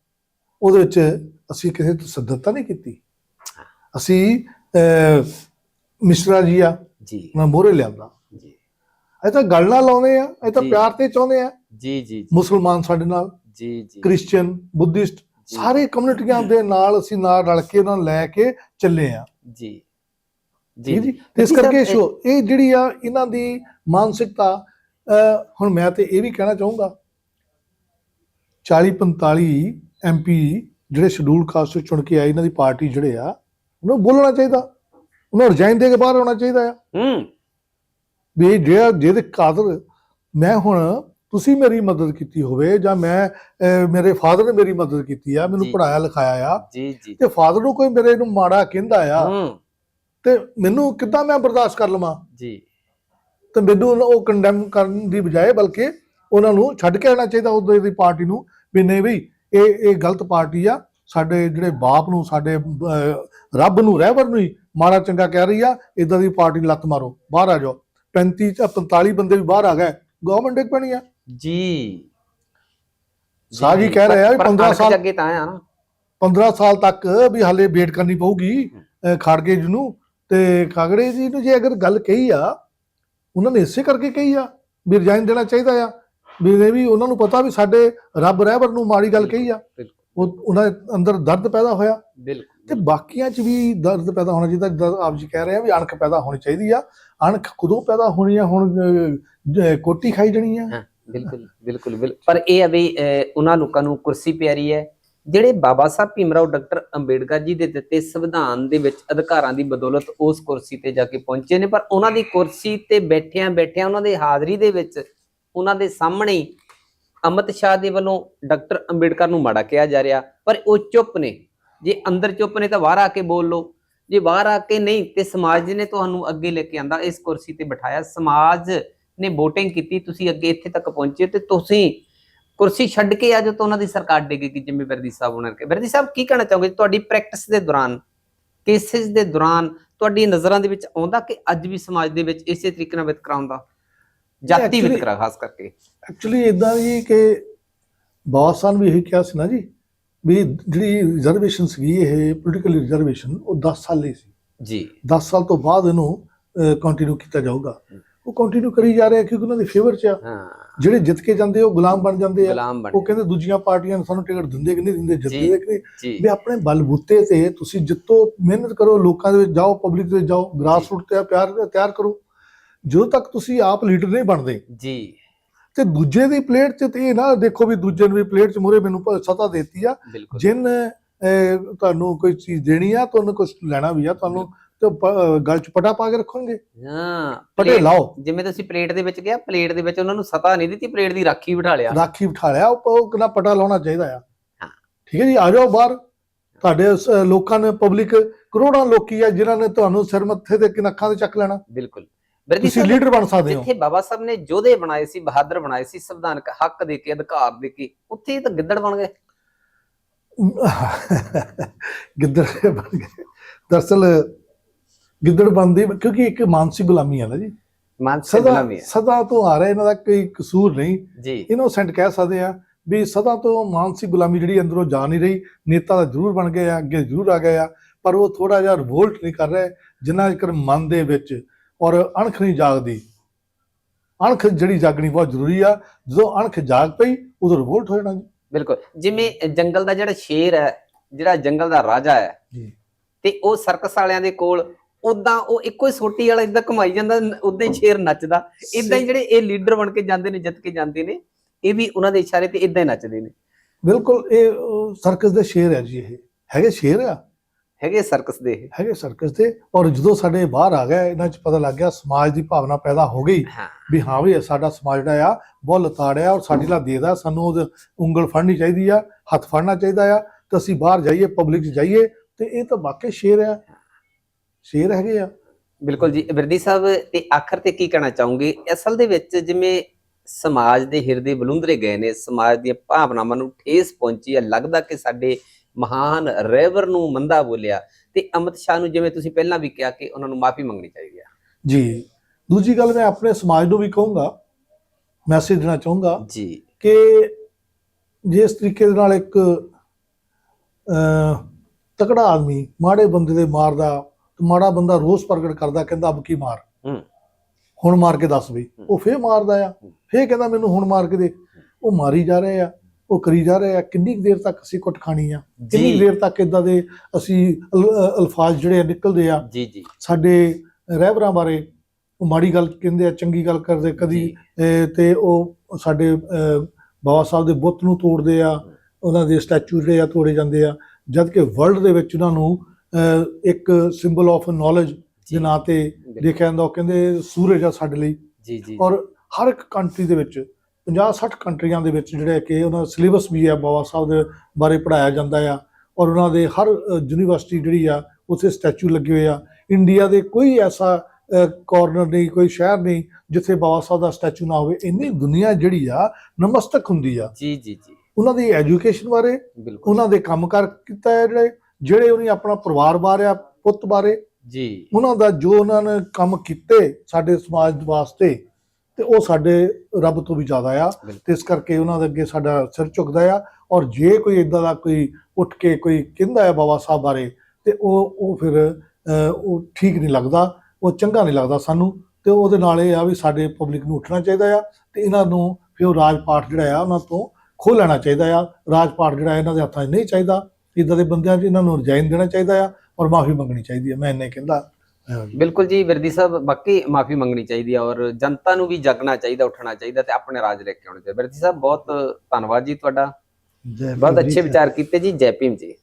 ਉਹਦੇ ਵਿੱਚ ਅਸੀਂ ਕਿਸੇ ਤੋਂ ਸੱਦਤਾ ਨਹੀਂ ਕੀਤੀ। ਅਸੀਂ ਅਹ, ਮਿਸ਼ਰਾ ਜੀ ਆ ਜੀ। ਉਹਨਾਂ ਮੋਹਰੇ ਲਿਆਂਦਾ। ਜੀ। ਇਹ ਤਾਂ ਗੱਲ ਨਾਲ ਲਾਉਂਦੇ ਆ ਇਹ ਤਾਂ ਜੀ। ਪਿਆਰ ਤੇ ਚਾਹੁੰਦੇ ਆ। ਜੀ ਜੀ। ਮੁਸਲਮਾਨ ਸਾਡੇ ਨਾਲ ਜੀ ਜੀ ਕ੍ਰਿਸਚੀਅਨ ਬੁੱਧਿਸਟ। ਸਾਰੇ ਕਮਿਊਨਿਟੀਆਂ ਦੇ ਨਾਲ ਅਸੀਂ ਨਾਲ ਰਲ ਕੇ ਉਹਨਾਂ ਨੂੰ ਲੈ ਕੇ ਚੱਲੇ ਆ ਜੀ। ਜੀ ਤੇ ਇਸ ਜੀ ਸਰ, ਕਰਕੇ ਸ਼ੋ ਇਹ ਜਿਹੜੀ ਆ ਇਹਨਾਂ ਦੀ ਮਾਨਸਿਕਤਾ ਹੁਣ ਮੈਂ ਤੇ ਇਹ ਵੀ ਕਹਿਣਾ ਚਾਹੂੰਗਾ 40 45 ਐਮਪੀ ਜਿਹੜੇ ਸ਼ਡਿਊਲ ਕਾਸਟ ਤੋਂ ਚੁਣ ਕੇ ਆਏ ਇਹਨਾਂ ਦੀ ਪਾਰਟੀ ਜਿਹੜੇ ਆ ਉਹਨਾਂ ਨੂੰ ਬੋਲਣਾ ਚਾਹੀਦਾ। ਉਹਨਾਂ ਨੂੰ ਰਿਜ਼ਾਈਨ ਦੇ ਕੇ ਬਾਹਰ ਆਉਣਾ ਚਾਹੀਦਾ ਆ। ਹੂੰ। ਵੀ ਜਿਹੜਾ ਜਿਹਦੇ ਕਾਦਰ ਮੈਂ ਹੁਣ ਤੁਸੀਂ ਮੇਰੀ ਮਦਦ ਕੀਤੀ ਹੋਵੇ ਜਾਂ ਮੈਂ ਮੇਰੇ ਫਾਦਰ ਨੇ ਮੇਰੀ ਮਦਦ ਕੀਤੀ ਆ ਮੈਨੂੰ। ਪੜਾਇਆ ਲਿਖਾਇਆ ਆ ਜੀ ਜੀ। ਤੇ ਫਾਦਰ ਨੂੰ ਕੋਈ ਮੇਰੇ ਨੂੰ ਮਾੜਾ ਕਹਿੰਦਾ ਆ ਤੇ ਮੈਨੂੰ ਕਿੱਦਾਂ ਮੈਂ ਬਰਦਾਸ਼ਤ ਕਰ ਲਵਾਂ? ਜੀ। ਤੇ ਮੈਨੂੰ ਉਹ ਕੰਡੈਮ ਕਰਨ ਦੀ ਬਜਾਏ ਬਲਕਿ ਉਹਨਾਂ ਨੂੰ ਛੱਡ ਕੇ ਆਉਣਾ ਚਾਹੀਦਾ ਉਦੋਂ ਦੀ ਪਾਰਟੀ ਨੂੰ ਵੀ ਨਹੀਂ ਬਈ ਇਹ ਇਹ ਗਲਤ ਪਾਰਟੀ ਆ ਸਾਡੇ ਜਿਹੜੇ ਬਾਪ ਨੂੰ ਸਾਡੇ ਰੱਬ ਨੂੰ ਰਹਿਬਰ ਨੂੰ ਹੀ ਮਾੜਾ ਚੰਗਾ ਕਹਿ ਰਹੀ ਆ ਇਦਾਂ ਦੀ ਪਾਰਟੀ ਲੱਤ ਮਾਰੋ ਬਾਹਰ ਆ ਜਾਓ। 35 ਜਾਂ 45 ਬੰਦੇ ਵੀ ਬਾਹਰ ਆ ਗਏ ਗਵਰਨਮੈਂਟ ਡਿੱਗ ਪੈਣੀ ਆ। ਜੀ। ਸਾਹ ਜੀ ਕਹਿ ਰਹੇ ਵੀ ਪਰ 15 ਅਣਖ ਸਾਲ- ਅੱਗੇ ਤਾਂ ਆ ਨਾ। 15 ਸਾਲ ਤੱਕ ਵੀ ਹਾਲੇ ਵੇਟ ਕਰਨੀ ਪਊਗੀ ਖਾੜਗੇ ਜੀ ਨੂੰ। ਤੇ ਖਾਗੜੇ ਜੀ ਨੂੰ ਜੇ ਅਗਰ ਗੱਲ ਕਹੀ ਆ ਉਹਨਾਂ ਨੇ ਇਸੇ ਕਰਕੇ ਕਹੀ ਆ ਵੀ ਰਿਜ਼ਾਈਨ ਦੇਣਾ ਚਾਹੀਦਾ ਆ। ਵੀ ਇਹ ਵੀ ਉਹਨਾਂ ਨੂੰ ਪਤਾ ਵੀ ਸਾਡੇ ਰੱਬ ਰਹਿਬਰ ਨੂੰ ਮਾੜੀ ਗੱਲ ਕਹੀ ਆ। ਉਹ ਉਹਨਾਂ ਦੇ ਅੰਦਰ ਦਰਦ ਪੈਦਾ ਹੋਇਆ। ਤੇ ਬਿਲਕੁਲ। ਬਾਕੀਆਂ 'ਚ ਵੀ ਦਰਦ ਪੈਦਾ ਹੋਣਾ ਚਾਹੀਦਾ ਜਿੱਦਾਂ ਆਪ ਜੀ ਕਹਿ ਰਹੇ ਆ ਵੀ ਅਣਖ ਪੈਦਾ ਹੋਣੀ ਚਾਹੀਦੀ ਆ। ਅਣਖ ਕਦੋਂ ਪੈਦਾ ਹੋਣੀ ਆ? ਹੁਣ ਕੋਟੀ ਖਾਈ ਜਾਣੀ ਆ। ਹਾਂ। ਬਿਲਕੁਲ ਬਿਲਕੁਲ ਬਿਲ- ਪਰ ਇਹ ਹੈ ਵੀ ਅਹ, ਉਹਨਾਂ ਲੋਕਾਂ ਨੂੰ ਕੁਰਸੀ ਪਿਆਰੀ ਹੈ। ਜਿਹੜੇ ਬਾਬਾ ਸਾਹਿਬ ਭੀਮਰਾਓ ਡਾਕਟਰ ਅੰਬੇਡਕਰ ਜੀ ਦੇ ਦਿੱਤੇ ਸੰਵਿਧਾਨ ਦੇ ਵਿੱਚ ਅਧਿਕਾਰਾਂ ਦੀ ਬਦੌਲਤ ਉਸ ਕੁਰਸੀ ਤੇ ਜਾ ਕੇ ਪਹੁੰਚੇ ਨੇ ਪਰ ਉਹਨਾਂ ਦੀ ਕੁਰਸੀ ਤੇ ਬੈਠਿਆਂ ਬੈਠਿਆਂ ਉਹਨਾਂ ਦੇ ਹਾਜ਼ਰੀ ਦੇ ਵਿੱਚ ਉਹਨਾਂ ਦੇ ਸਾਹਮਣੇ ਅਮਿਤ ਸ਼ਾਹ ਦੇ ਵੱਲੋਂ ਡਾਕਟਰ ਅੰਬੇਡਕਰ ਨੂੰ ਮਾੜਾ ਕਿਹਾ ਜਾ ਰਿਹਾ ਪਰ ਉਹ ਚੁੱਪ ਨੇ। ਜੇ ਅੰਦਰ ਚੁੱਪ ਨੇ ਤਾਂ ਬਾਹਰ ਆ ਕੇ ਬੋਲ ਲਓ। ਜੇ ਬਾਹਰ ਆ ਕੇ ਨਹੀਂ ਤੇ ਸਮਾਜ ਨੇ ਤੁਹਾਨੂੰ ਅੱਗੇ ਲੈ ਕੇ ਆਂਦਾ ਇਸ ਕੁਰਸੀ ਤੇ ਬਿਠਾਇਆ। ਸਮਾਜ ਨੇ VOTING ਕੀਤੀ ਤੁਸੀਂ ਅੱਗੇ ਇੱਥੇ ਤੱਕ ਪਹੁੰਚੇ ਤੇ ਤੁਸੀਂ ਕੁਰਸੀ ਛੱਡ ਕੇ ਆ ਜਾਓ ਤਾਂ ਉਹਨਾਂ ਦੀ ਸਰਕਾਰ ਡੇਗੇਗੀ ਜਿਵੇਂ ਵਰਦੀ ਸਾਹਿਬ ਉਹਨਾਂ ਨੇ ਵਰਦੀ ਸਾਹਿਬ ਕੀ ਕਹਿਣਾ ਚਾਹੋਗੇ? ਤੁਹਾਡੀ ਪ੍ਰੈਕਟਿਸ ਦੇ ਦੌਰਾਨ ਕੇਸਿਸ ਦੇ ਦੌਰਾਨ ਤੁਹਾਡੀ ਨਜ਼ਰਾਂ ਦੇ ਵਿੱਚ ਆਉਂਦਾ ਕਿ ਅੱਜ ਵੀ ਸਮਾਜ ਦੇ ਵਿੱਚ ਇਸੇ ਤਰੀਕੇ ਨਾਲ ਵਿਤਕਰਾ ਹੁੰਦਾ ਜਾਤੀ ਵਿਤਕਰਾ ਖਾਸ ਕਰਕੇ। ਐਕਚੁਅਲੀ ਇਦਾਂ ਜੀ ਕਿ ਸਾਹਿਬ ਨੇ ਵੀ ਇਹ ਕਿਹਾ ਸੀ ਨਾ ਜੀ ਵੀ ਜਿਹੜੀ ਰਿਜ਼ਰਵੇਸ਼ਨ ਸੀਗੀ ਇਹ ਪੋਲੀਟੀਕਲ ਰਿਜ਼ਰਵੇਸ਼ਨ ਉਹ 10 ਸਾਲ ਲਈ ਸੀ। ਜੀ। 10 ਸਾਲ ਤੋਂ ਬਾਅਦ ਇਹਨੂੰ ਕੰਟੀਨਿਊ ਕੀਤਾ ਜਾਊਗਾ। ਉਹ ਕੰਟੀਨਿਊ ਕਰੀ ਜਾ ਰਿਹਾ ਕਿਉਂਕਿ ਉਹਨਾਂ ਦੇ ਫੇਵਰ 'ਚ ਆ। ਹਾਂ। ਜਿਹੜੇ ਜਿੱਤ ਕੇ ਜਾਂਦੇ ਉਹ ਗੁਲਾਮ ਬਣ ਜਾਂਦੇ ਆ। ਗੁਲਾਮ ਬਣ ਉਹ ਕਹਿੰਦੇ ਦੂਜੀਆਂ ਪਾਰਟੀਆਂ ਸਾਨੂੰ ਟਿਕਟ ਦਿੰਦੇ ਕਿ ਨਹੀਂ ਦਿੰਦੇ। ਜਿੱਤਦੇ ਕਿ ਨਹੀਂ। ਜੀ। ਵੀ ਆਪਣੇ ਬਲਬੂਤੇ ਤੇ ਤੁਸੀਂ ਜਿੱਤੋ ਮਿਹਨਤ ਕਰੋ ਲੋਕਾਂ ਦੇ ਵਿੱਚ ਜਾਓ ਪਬਲਿਕ ਦੇ ਵਿੱਚ ਜਾਓ ਗ੍ਰਾਸ ਰੂਟ ਤੇ ਪਿਆਰ ਤਿਆਰ ਕਰੋ। ਜਦੋਂ ਤੱਕ ਤੁਸੀਂ ਆਪ ਲੀਡਰ ਨਹੀਂ ਬਣਦੇ ਜੀ। ਤੇ ਦੂਜੇ ਦੀ ਪਲੇਟ 'ਚ ਤੇ ਇਹ ਨਾ ਦੇਖੋ ਵੀ ਦੂਜੇ ਨੂੰ ਵੀ ਪਲੇਟ 'ਚ ਮੂਹਰੇ ਮੈਨੂੰ ਪ- ਸਤਾ ਦੇਤੀ ਆ। ਬਿਲਕੁਲ। ਜਿਨ ਤੁਹਾਨੂੰ ਕੋਈ ਚੀਜ਼ ਦੇਣੀ ਆ ਤੁਹਾਨੂੰ ਕੁਝ ਲੈਣਾ ਵੀ ਆ ਤੁਹਾਨੂੰ ਤੇ ਪ- ਗਲ 'ਚ ਪਟਾ ਪਾ ਕੇ ਰੱਖਣਗੇ ਹਾਂ ਪਟੇ ਪਲੇਟ- ਲਾਓ। ਜਿਵੇਂ ਤੁਸੀਂ ਪਲੇਟ ਦੇ ਵਿੱਚ ਗਿਆ ਪਲੇਟ ਦੇ ਵਿੱਚ ਉਹਨਾਂ ਨੂੰ ਸਤਾ ਨਹੀਂ ਦਿੱਤੀ ਪਲੇਟ ਦੀ ਰਾਖੀ ਬਿਠਾ ਲਿਆ। ਰਾਖੀ ਬਿਠਾ ਲਿਆ ਉਹ ਉਹ ਪਟਾ ਲਾਉਣਾ ਚਾਹੀਦਾ ਆ। ਹਾਂ। ਠੀਕ ਹੈ ਜੀ ਆ ਜਾਓ ਬਾਹਰ। ਤੁਹਾਡੇ ਲੋਕਾਂ ਨੇ ਪਬਲਿਕ ਕਰੋੜਾਂ ਲੋਕੀ ਆ ਜਿਨ੍ਹਾਂ ਨੇ ਤੁਹਾਨੂੰ ਸਿਰ ਮੱਥੇ ਤੇ ਕਿ ਅੱਖਾਂ ਤੇ ਚੱਕ ਲੈਣਾ। ਬਿਲਕੁਲ। ਤੁਸੀਂ ਸਾਹਿਬ ਲੀਡਰ ਬਣ ਸਕਦੇ ਹੋ। ਜਿੱਥੇ ਬਾਬਾ ਸਾਹਿਬ ਨੇ ਯੋਧੇ ਬਣਾਏ ਸੀ ਬਹਾਦਰ ਬਣਾਏ ਸੀ ਸੰਵਿਧਾਨਕ ਹੱਕ ਦੇ ਕੇ ਅਧਿਕਾਰ ਦੇ ਕੇ ਉੱਥੇ ਇਹ ਤਾਂ ਗਿੱਦੜ ਬਣ ਗਏ। ਗਿੱਦੜ ਬਣ ਗਏ। ਦਰਅਸਲ ਗਿੱਦੜ ਬਣਦੀ ਕਿਉਂਕਿ ਇੱਕ ਮਾਨਸਿਕ ਗੁਲਾਮੀ ਹੈ ਨਾ ਜੀ। ਮਾਨਸਿਕ ਗੁਲਾਮੀ ਹੈ ਸਦਾ ਤੋਂ ਆ ਰਿਹਾ ਇਹਨਾਂ ਦਾ ਕੋਈ ਕਸੂਰ ਨਹੀਂ। ਜੀ। ਇਨੋਸੈਂਟ ਕਹਿ ਸਕਦੇ ਆ ਵੀ ਸਦਾ ਤੋਂ ਮਾਨਸਿਕ ਗੁਲਾਮੀ ਜਿਹੜੀ ਅੰਦਰੋਂ ਜਾ ਨਹੀਂ ਰਹੀ। ਨੇਤਾ ਤਾਂ ਜ਼ਰੂਰ ਬਣ ਗਏ ਆ ਅੱਗੇ ਜ਼ਰੂਰ ਆ ਗਏ ਆ ਪਰ ਉਹ ਥੋੜਾ ਜਿਹਾ ਰਿਵੋਲਟ ਨਹੀਂ ਕਰ ਰਹੇ ਜਿੰਨਾ ਚਿਰ ਮਨ ਦੇ ਵਿੱਚ ਔਰ ਅਣਖ ਨਹੀਂ ਜਾਗਦੀ। ਅਣਖ ਜਿਹੜੀ ਜਾਗਣੀ ਬਹੁਤ ਜ਼ਰੂਰੀ ਆ। ਜਦੋਂ ਅਣਖ ਜਾਗ ਪਈ ਉਦੋਂ ਰਿਵੋਲਟ ਹੋ ਜਾਣਾ ਜੀ। ਬਿਲਕੁਲ। ਜਿਵੇਂ ਜੰਗਲ ਦਾ ਜਿਹੜਾ ਸ਼ੇਰ ਹੈ ਜਿਹੜਾ ਜੰਗਲ ਦਾ ਰਾਜਾ ਹੈ ਜੀ। ਤੇ ਉਹ ਸਰਕਸ ਵਾਲਿਆਂ ਦੇ ਕੋਲ ਉਦਾਂ ਉਹ ਇੱਕੋ ਹੀ ਸੋਟੀ ਵਾਲਾ ਇਦਾਂ ਕਮਾਈ ਜਾਂਦਾ ਉਦਾਂ ਹੀ ਸ਼ੇਰ ਨੱਚਦਾ। ਇਦਾਂ ਹੀ ਜਿਹੜੇ ਇਹ ਲੀਡਰ ਬਣ ਕੇ ਜਾਂਦੇ ਨੇ ਜਿੱਤ ਕੇ ਜਾਂਦੇ ਨੇ ਇਹ ਵੀ ਉਹਨਾਂ ਦੇ ਇਸ਼ਾਰੇ ਤੇ ਇਦਾਂ ਹੀ ਨੱਚਦੇ ਨੇ। ਬਿਲਕੁਲ ਇਹ ਸਰਕਸ ਦੇ ਸ਼ੇਰ ਹੈ ਜੀ ਇਹ। ਹੈਗੇ ਸ਼ੇਰ ਆ? ਹੈਗੇ ਸਰਕਸ ਦੇ। ਹੈਗੇ ਸਰਕਸ ਦੇ। ਔਰ ਜਦੋਂ ਸਾਡੇ ਬਾਹਰ ਆ ਗਏ ਇਹਨਾਂ 'ਚ ਪਤਾ ਲੱਗ ਗਿਆ ਸਮਾਜ ਦੀ ਭਾਵਨਾ ਪੈਦਾ ਹੋ ਗਈ ਵੀ ਹਾਂ ਵੀ ਸਾਡਾ ਸਮਾਜ ਜਿਹੜਾ ਆ ਬਹੁਤ ਲਤਾੜਿਆ ਔਰ ਸਾਡੀ ਲਾ ਦੇਦਾ ਸਾਨੂੰ ਉਹਦੇ ਉਂਗਲ ਫੜਨੀ ਚਾਹੀਦੀ ਆ ਹੱਥ ਫੜਨਾ ਚਾਹੀਦਾ ਆ ਤੇ ਅਸੀਂ ਬਾਹਰ ਜਾਈਏ ਪਬਲਿਕ 'ਚ ਜਾਈਏ ਤੇ ਇਹ ਤਾਂ ਵਾਕਈ ਸ਼ੇਰ ਆ। ਸ਼ੇਰ ਹੈਗੇ ਆ? ਬਿਲਕੁਲ ਜੀ। ਬਿਰਦੀ ਸਾਹਿਬ ਤੇ ਆਖਰ ਤੇ ਕੀ ਕਹਿਣਾ ਚਾਹੋਗੇ? ਅਸਲ ਦੇ ਵਿੱਚ ਜਿਵੇਂ ਸਮਾਜ ਦੇ ਹਿਰਦੇ ਬਲੁੰਦਰੇ ਗਏ ਨੇ ਸਮਾਜ ਦੀਆਂ ਭਾਵਨਾਵਾਂ ਨੂੰ ਠੇਸ ਪਹੁੰਚੀ ਹੈ ਲੱਗਦਾ ਕਿ ਸਾਡੇ ਮਹਾਨ ਰਹਿਬਰ ਨੂੰ ਮੰਦਾ ਬੋਲਿਆ। ਤੇ ਅਮਿਤ ਸ਼ਾਹ ਨੂੰ ਜਿਵੇਂ ਤੁਸੀਂ ਪਹਿਲਾਂ ਵੀ ਕਿਹਾ ਕਿ ਉਹਨਾਂ ਨੂੰ ਮਾਫੀ ਮੰਗਣੀ ਚਾਹੀਦੀ ਹੈ ਜੀ। ਦੂਜੀ ਗੱਲ ਮੈਂ ਆਪਣੇ ਸਮਾਜ ਨੂੰ ਵੀ ਕਹੂੰਗਾ ਮੈਸੇਜ ਦੇਣਾ ਚਾਹੂੰਗਾ ਜੀ। ਕਿ ਜੇ ਇਸ ਤਰੀਕੇ ਦੇ ਨਾਲ ਇੱਕ ਤਕੜਾ ਆਦਮੀ ਮਾੜੇ ਬੰਦੇ ਦੇ ਮਾਰਦਾ ਮਾੜਾ ਬੰਦਾ ਰੋਸ ਪ੍ਰਗਟ ਕਰਦਾ ਕਹਿੰਦਾ ਅਬ ਕੀ ਮਾਰ? ਹੁਣ ਮਾਰ ਕੇ ਦੱਸ ਬਈ। ਉਹ ਫੇਰ ਮਾਰਦਾ ਆ। ਫੇਰ ਕਹਿੰਦਾ ਮੈਨੂੰ ਹੁਣ ਮਾਰ ਕੇ ਦੇ। ਉਹ ਮਾਰੀ ਜਾ ਰਹੇ ਆ ਉਹ ਕਰੀ ਜਾ ਰਹੇ ਆ। ਕਿੰਨੀ ਦੇਰ ਤੱਕ ਅਸੀਂ ਕੁੱਟ ਖਾਣੀ ਆ? ਕਿੰਨੀ ਦੇਰ ਤੱਕ ਇਦਾਂ ਦੇ ਅਸੀਂ ਅਲਫਾਜ਼ ਜਿਹੜੇ ਆ ਨਿਕਲਦੇ ਆ? ਜੀ ਜੀ। ਸਾਡੇ ਰਹਿਬਰਾਂ ਬਾਰੇ ਉਹ ਮਾੜੀ ਗੱਲ ਕਹਿੰਦੇ ਆ ਚੰਗੀ ਗੱਲ ਕਰਦੇ ਕਦੀ ਤੇ ਉਹ ਸਾਡੇ ਬਾਬਾ ਸਾਹਿਬ ਦੇ ਬੁੱਤ ਨੂੰ ਤੋੜਦੇ ਆ। ਉਹਨਾਂ ਦੇ ਸਟੈਚੂ ਜਿਹੜੇ ਆ ਤੋੜੇ ਜਾਂਦੇ ਆ। ਜਦ ਕਿ ਵਰਲਡ ਦੇ ਵਿੱਚ ਉਹਨਾਂ ਨੂੰ ਇੱਕ ਸਿੰਬਲ ਆਫ ਨੌਲੇਜ ਦੇ ਨਾਂ ਤੇ। ਦੇਖਿਆ ਜਾਂਦਾ ਉਹ ਕਹਿੰਦੇ ਸੂਰਜ ਆ ਸਾਡੇ ਲਈ। ਜੀ ਜੀ। ਔਰ ਹਰ ਇੱਕ ਕੰਟਰੀ ਦੇ ਵਿੱਚ 50 60 ਕੰਟਰੀਆਂ ਦੇ ਵਿੱਚ ਜਿਹੜੇ ਕਿ ਉਹਨਾਂ ਦਾ ਸਿਲੇਬਸ ਵੀ ਹੈ ਬਾਬਾ ਸਾਹਿਬ ਦੇ ਬਾਰੇ ਪੜਾਇਆ ਜਾਂਦਾ ਆ। ਔਰ ਉਹਨਾਂ ਦੇ ਹਰ ਯੂਨੀਵਰਸਿਟੀ ਜਿਹੜੀ ਆ ਉੱਥੇ ਸਟੈਚੂ ਲੱਗੇ ਹੋਏ ਆ। ਇੰਡੀਆ ਦੇ ਕੋਈ ਐਸਾ ਕਾਰਨਰ ਨਹੀਂ ਕੋਈ ਸ਼ਹਿਰ ਨਹੀਂ ਜਿੱਥੇ ਬਾਬਾ ਸਾਹਿਬ ਦਾ ਸਟੈਚੂ ਨਾ ਹੋਵੇ। ਇੰਨੀ ਦੁਨੀਆ ਜਿਹੜੀ ਆ ਨਮਸਤਕ ਹੁੰਦੀ ਆ। ਜੀ ਜੀ ਜੀ। ਉਹਨਾਂ ਦੀ ਐਜੂਕੇਸ਼ਨ ਬਾਰੇ ਉਹਨਾਂ ਦੇ ਕੰਮਕਾਰ ਕੀਤਾ ਹੈ ਜਿਹੜੇ ਜਿਹੜੇ ਉਹਨੇ ਆਪਣਾ ਪਰਿਵਾਰ ਬਾਰੇ ਆ ਪੁੱਤ ਬਾਰੇ ਜੀ। ਉਹਨਾਂ ਦਾ ਜੋ ਉਹਨਾਂ ਨੇ ਕੰਮ ਕੀਤੇ ਸਾਡੇ ਸਮਾਜ ਵਾਸਤੇ ਤੇ ਉਹ ਸਾਡੇ ਰੱਬ ਤੋਂ ਵੀ ਜ਼ਿਆਦਾ ਆ। ਤੇ ਇਸ ਕਰਕੇ ਉਹਨਾਂ ਦੇ ਅੱਗੇ ਸਾਡਾ ਸਿਰ ਝੁਕਦਾ ਆ। ਔਰ ਜੇ ਕੋਈ ਇਦਾਂ ਦਾ ਕੋਈ ਉੱਠ ਕੇ ਕੋਈ ਕਹਿੰਦਾ ਹੈ ਬਾਬਾ ਸਾਹਿਬ ਬਾਰੇ ਤੇ ਉਹ ਉਹ ਫਿਰ ਉਹ ਠੀਕ ਨਹੀਂ ਲੱਗਦਾ ਉਹ ਚੰਗਾ ਨਹੀਂ ਲੱਗਦਾ ਸਾਨੂੰ। ਤੇ ਉਹਦੇ ਨਾਲ ਇਹ ਆ ਵੀ ਸਾਡੇ ਪਬਲਿਕ ਨੂੰ ਉੱਠਣਾ ਚਾਹੀਦਾ ਆ ਤੇ ਇਹਨਾਂ ਨੂੰ ਫਿਰ ਰਾਜ ਪਾਠ ਜਿਹੜਾ ਆ ਉਹਨਾਂ ਤੋਂ ਖੋਹ ਲੈਣਾ ਚਾਹੀਦਾ ਆ। ਰਾਜ ਪਾਠ ਜਿਹੜਾ ਇਹਨਾਂ ਦੇ ਹੱਥਾਂ 'ਚ ਨਹੀਂ ਚਾਹੀਦਾ। ਇਦਾਂ ਦੇ ਬੰਦਿਆਂ 'ਚ ਇਹਨਾਂ ਨੂੰ ਰਜਾਈਨ ਦੇਣਾ ਚਾਹੀਦਾ ਆ ਔਰ ਮਾਫੀ ਮੰਗਣੀ ਚਾਹੀਦੀ ਹੈ ਮੈਂ ਇੰਨੇ ਕਹਿੰਦਾ। ਬਿਲਕੁਲ ਜੀ ਵਿਰਦੀ ਸਾਹਿਬ ਬਾਕੀ ਮਾਫੀ ਮੰਗਣੀ ਚਾਹੀਦੀ ਹੈ ਔਰ ਜਨਤਾ ਨੂੰ ਵੀ ਜਾਗਣਾ ਚਾਹੀਦਾ ਉੱਠਣਾ ਚਾਹੀਦਾ ਤੇ ਆਪਣੇ ਰਾਜ ਲੈ ਕੇ ਆਉਣੇ ਚਾਹੀਦੇ। ਵਿਰਦੀ ਸਾਹਿਬ ਬਹੁਤ ਧੰਨਵਾਦ ਜੀ ਤੁਹਾਡਾ। ਬਹੁਤ ਅੱਛੇ ਵਿਚਾਰ ਕੀਤੇ ਜੀ। ਜੈ ਭੀਮ ਜੀ।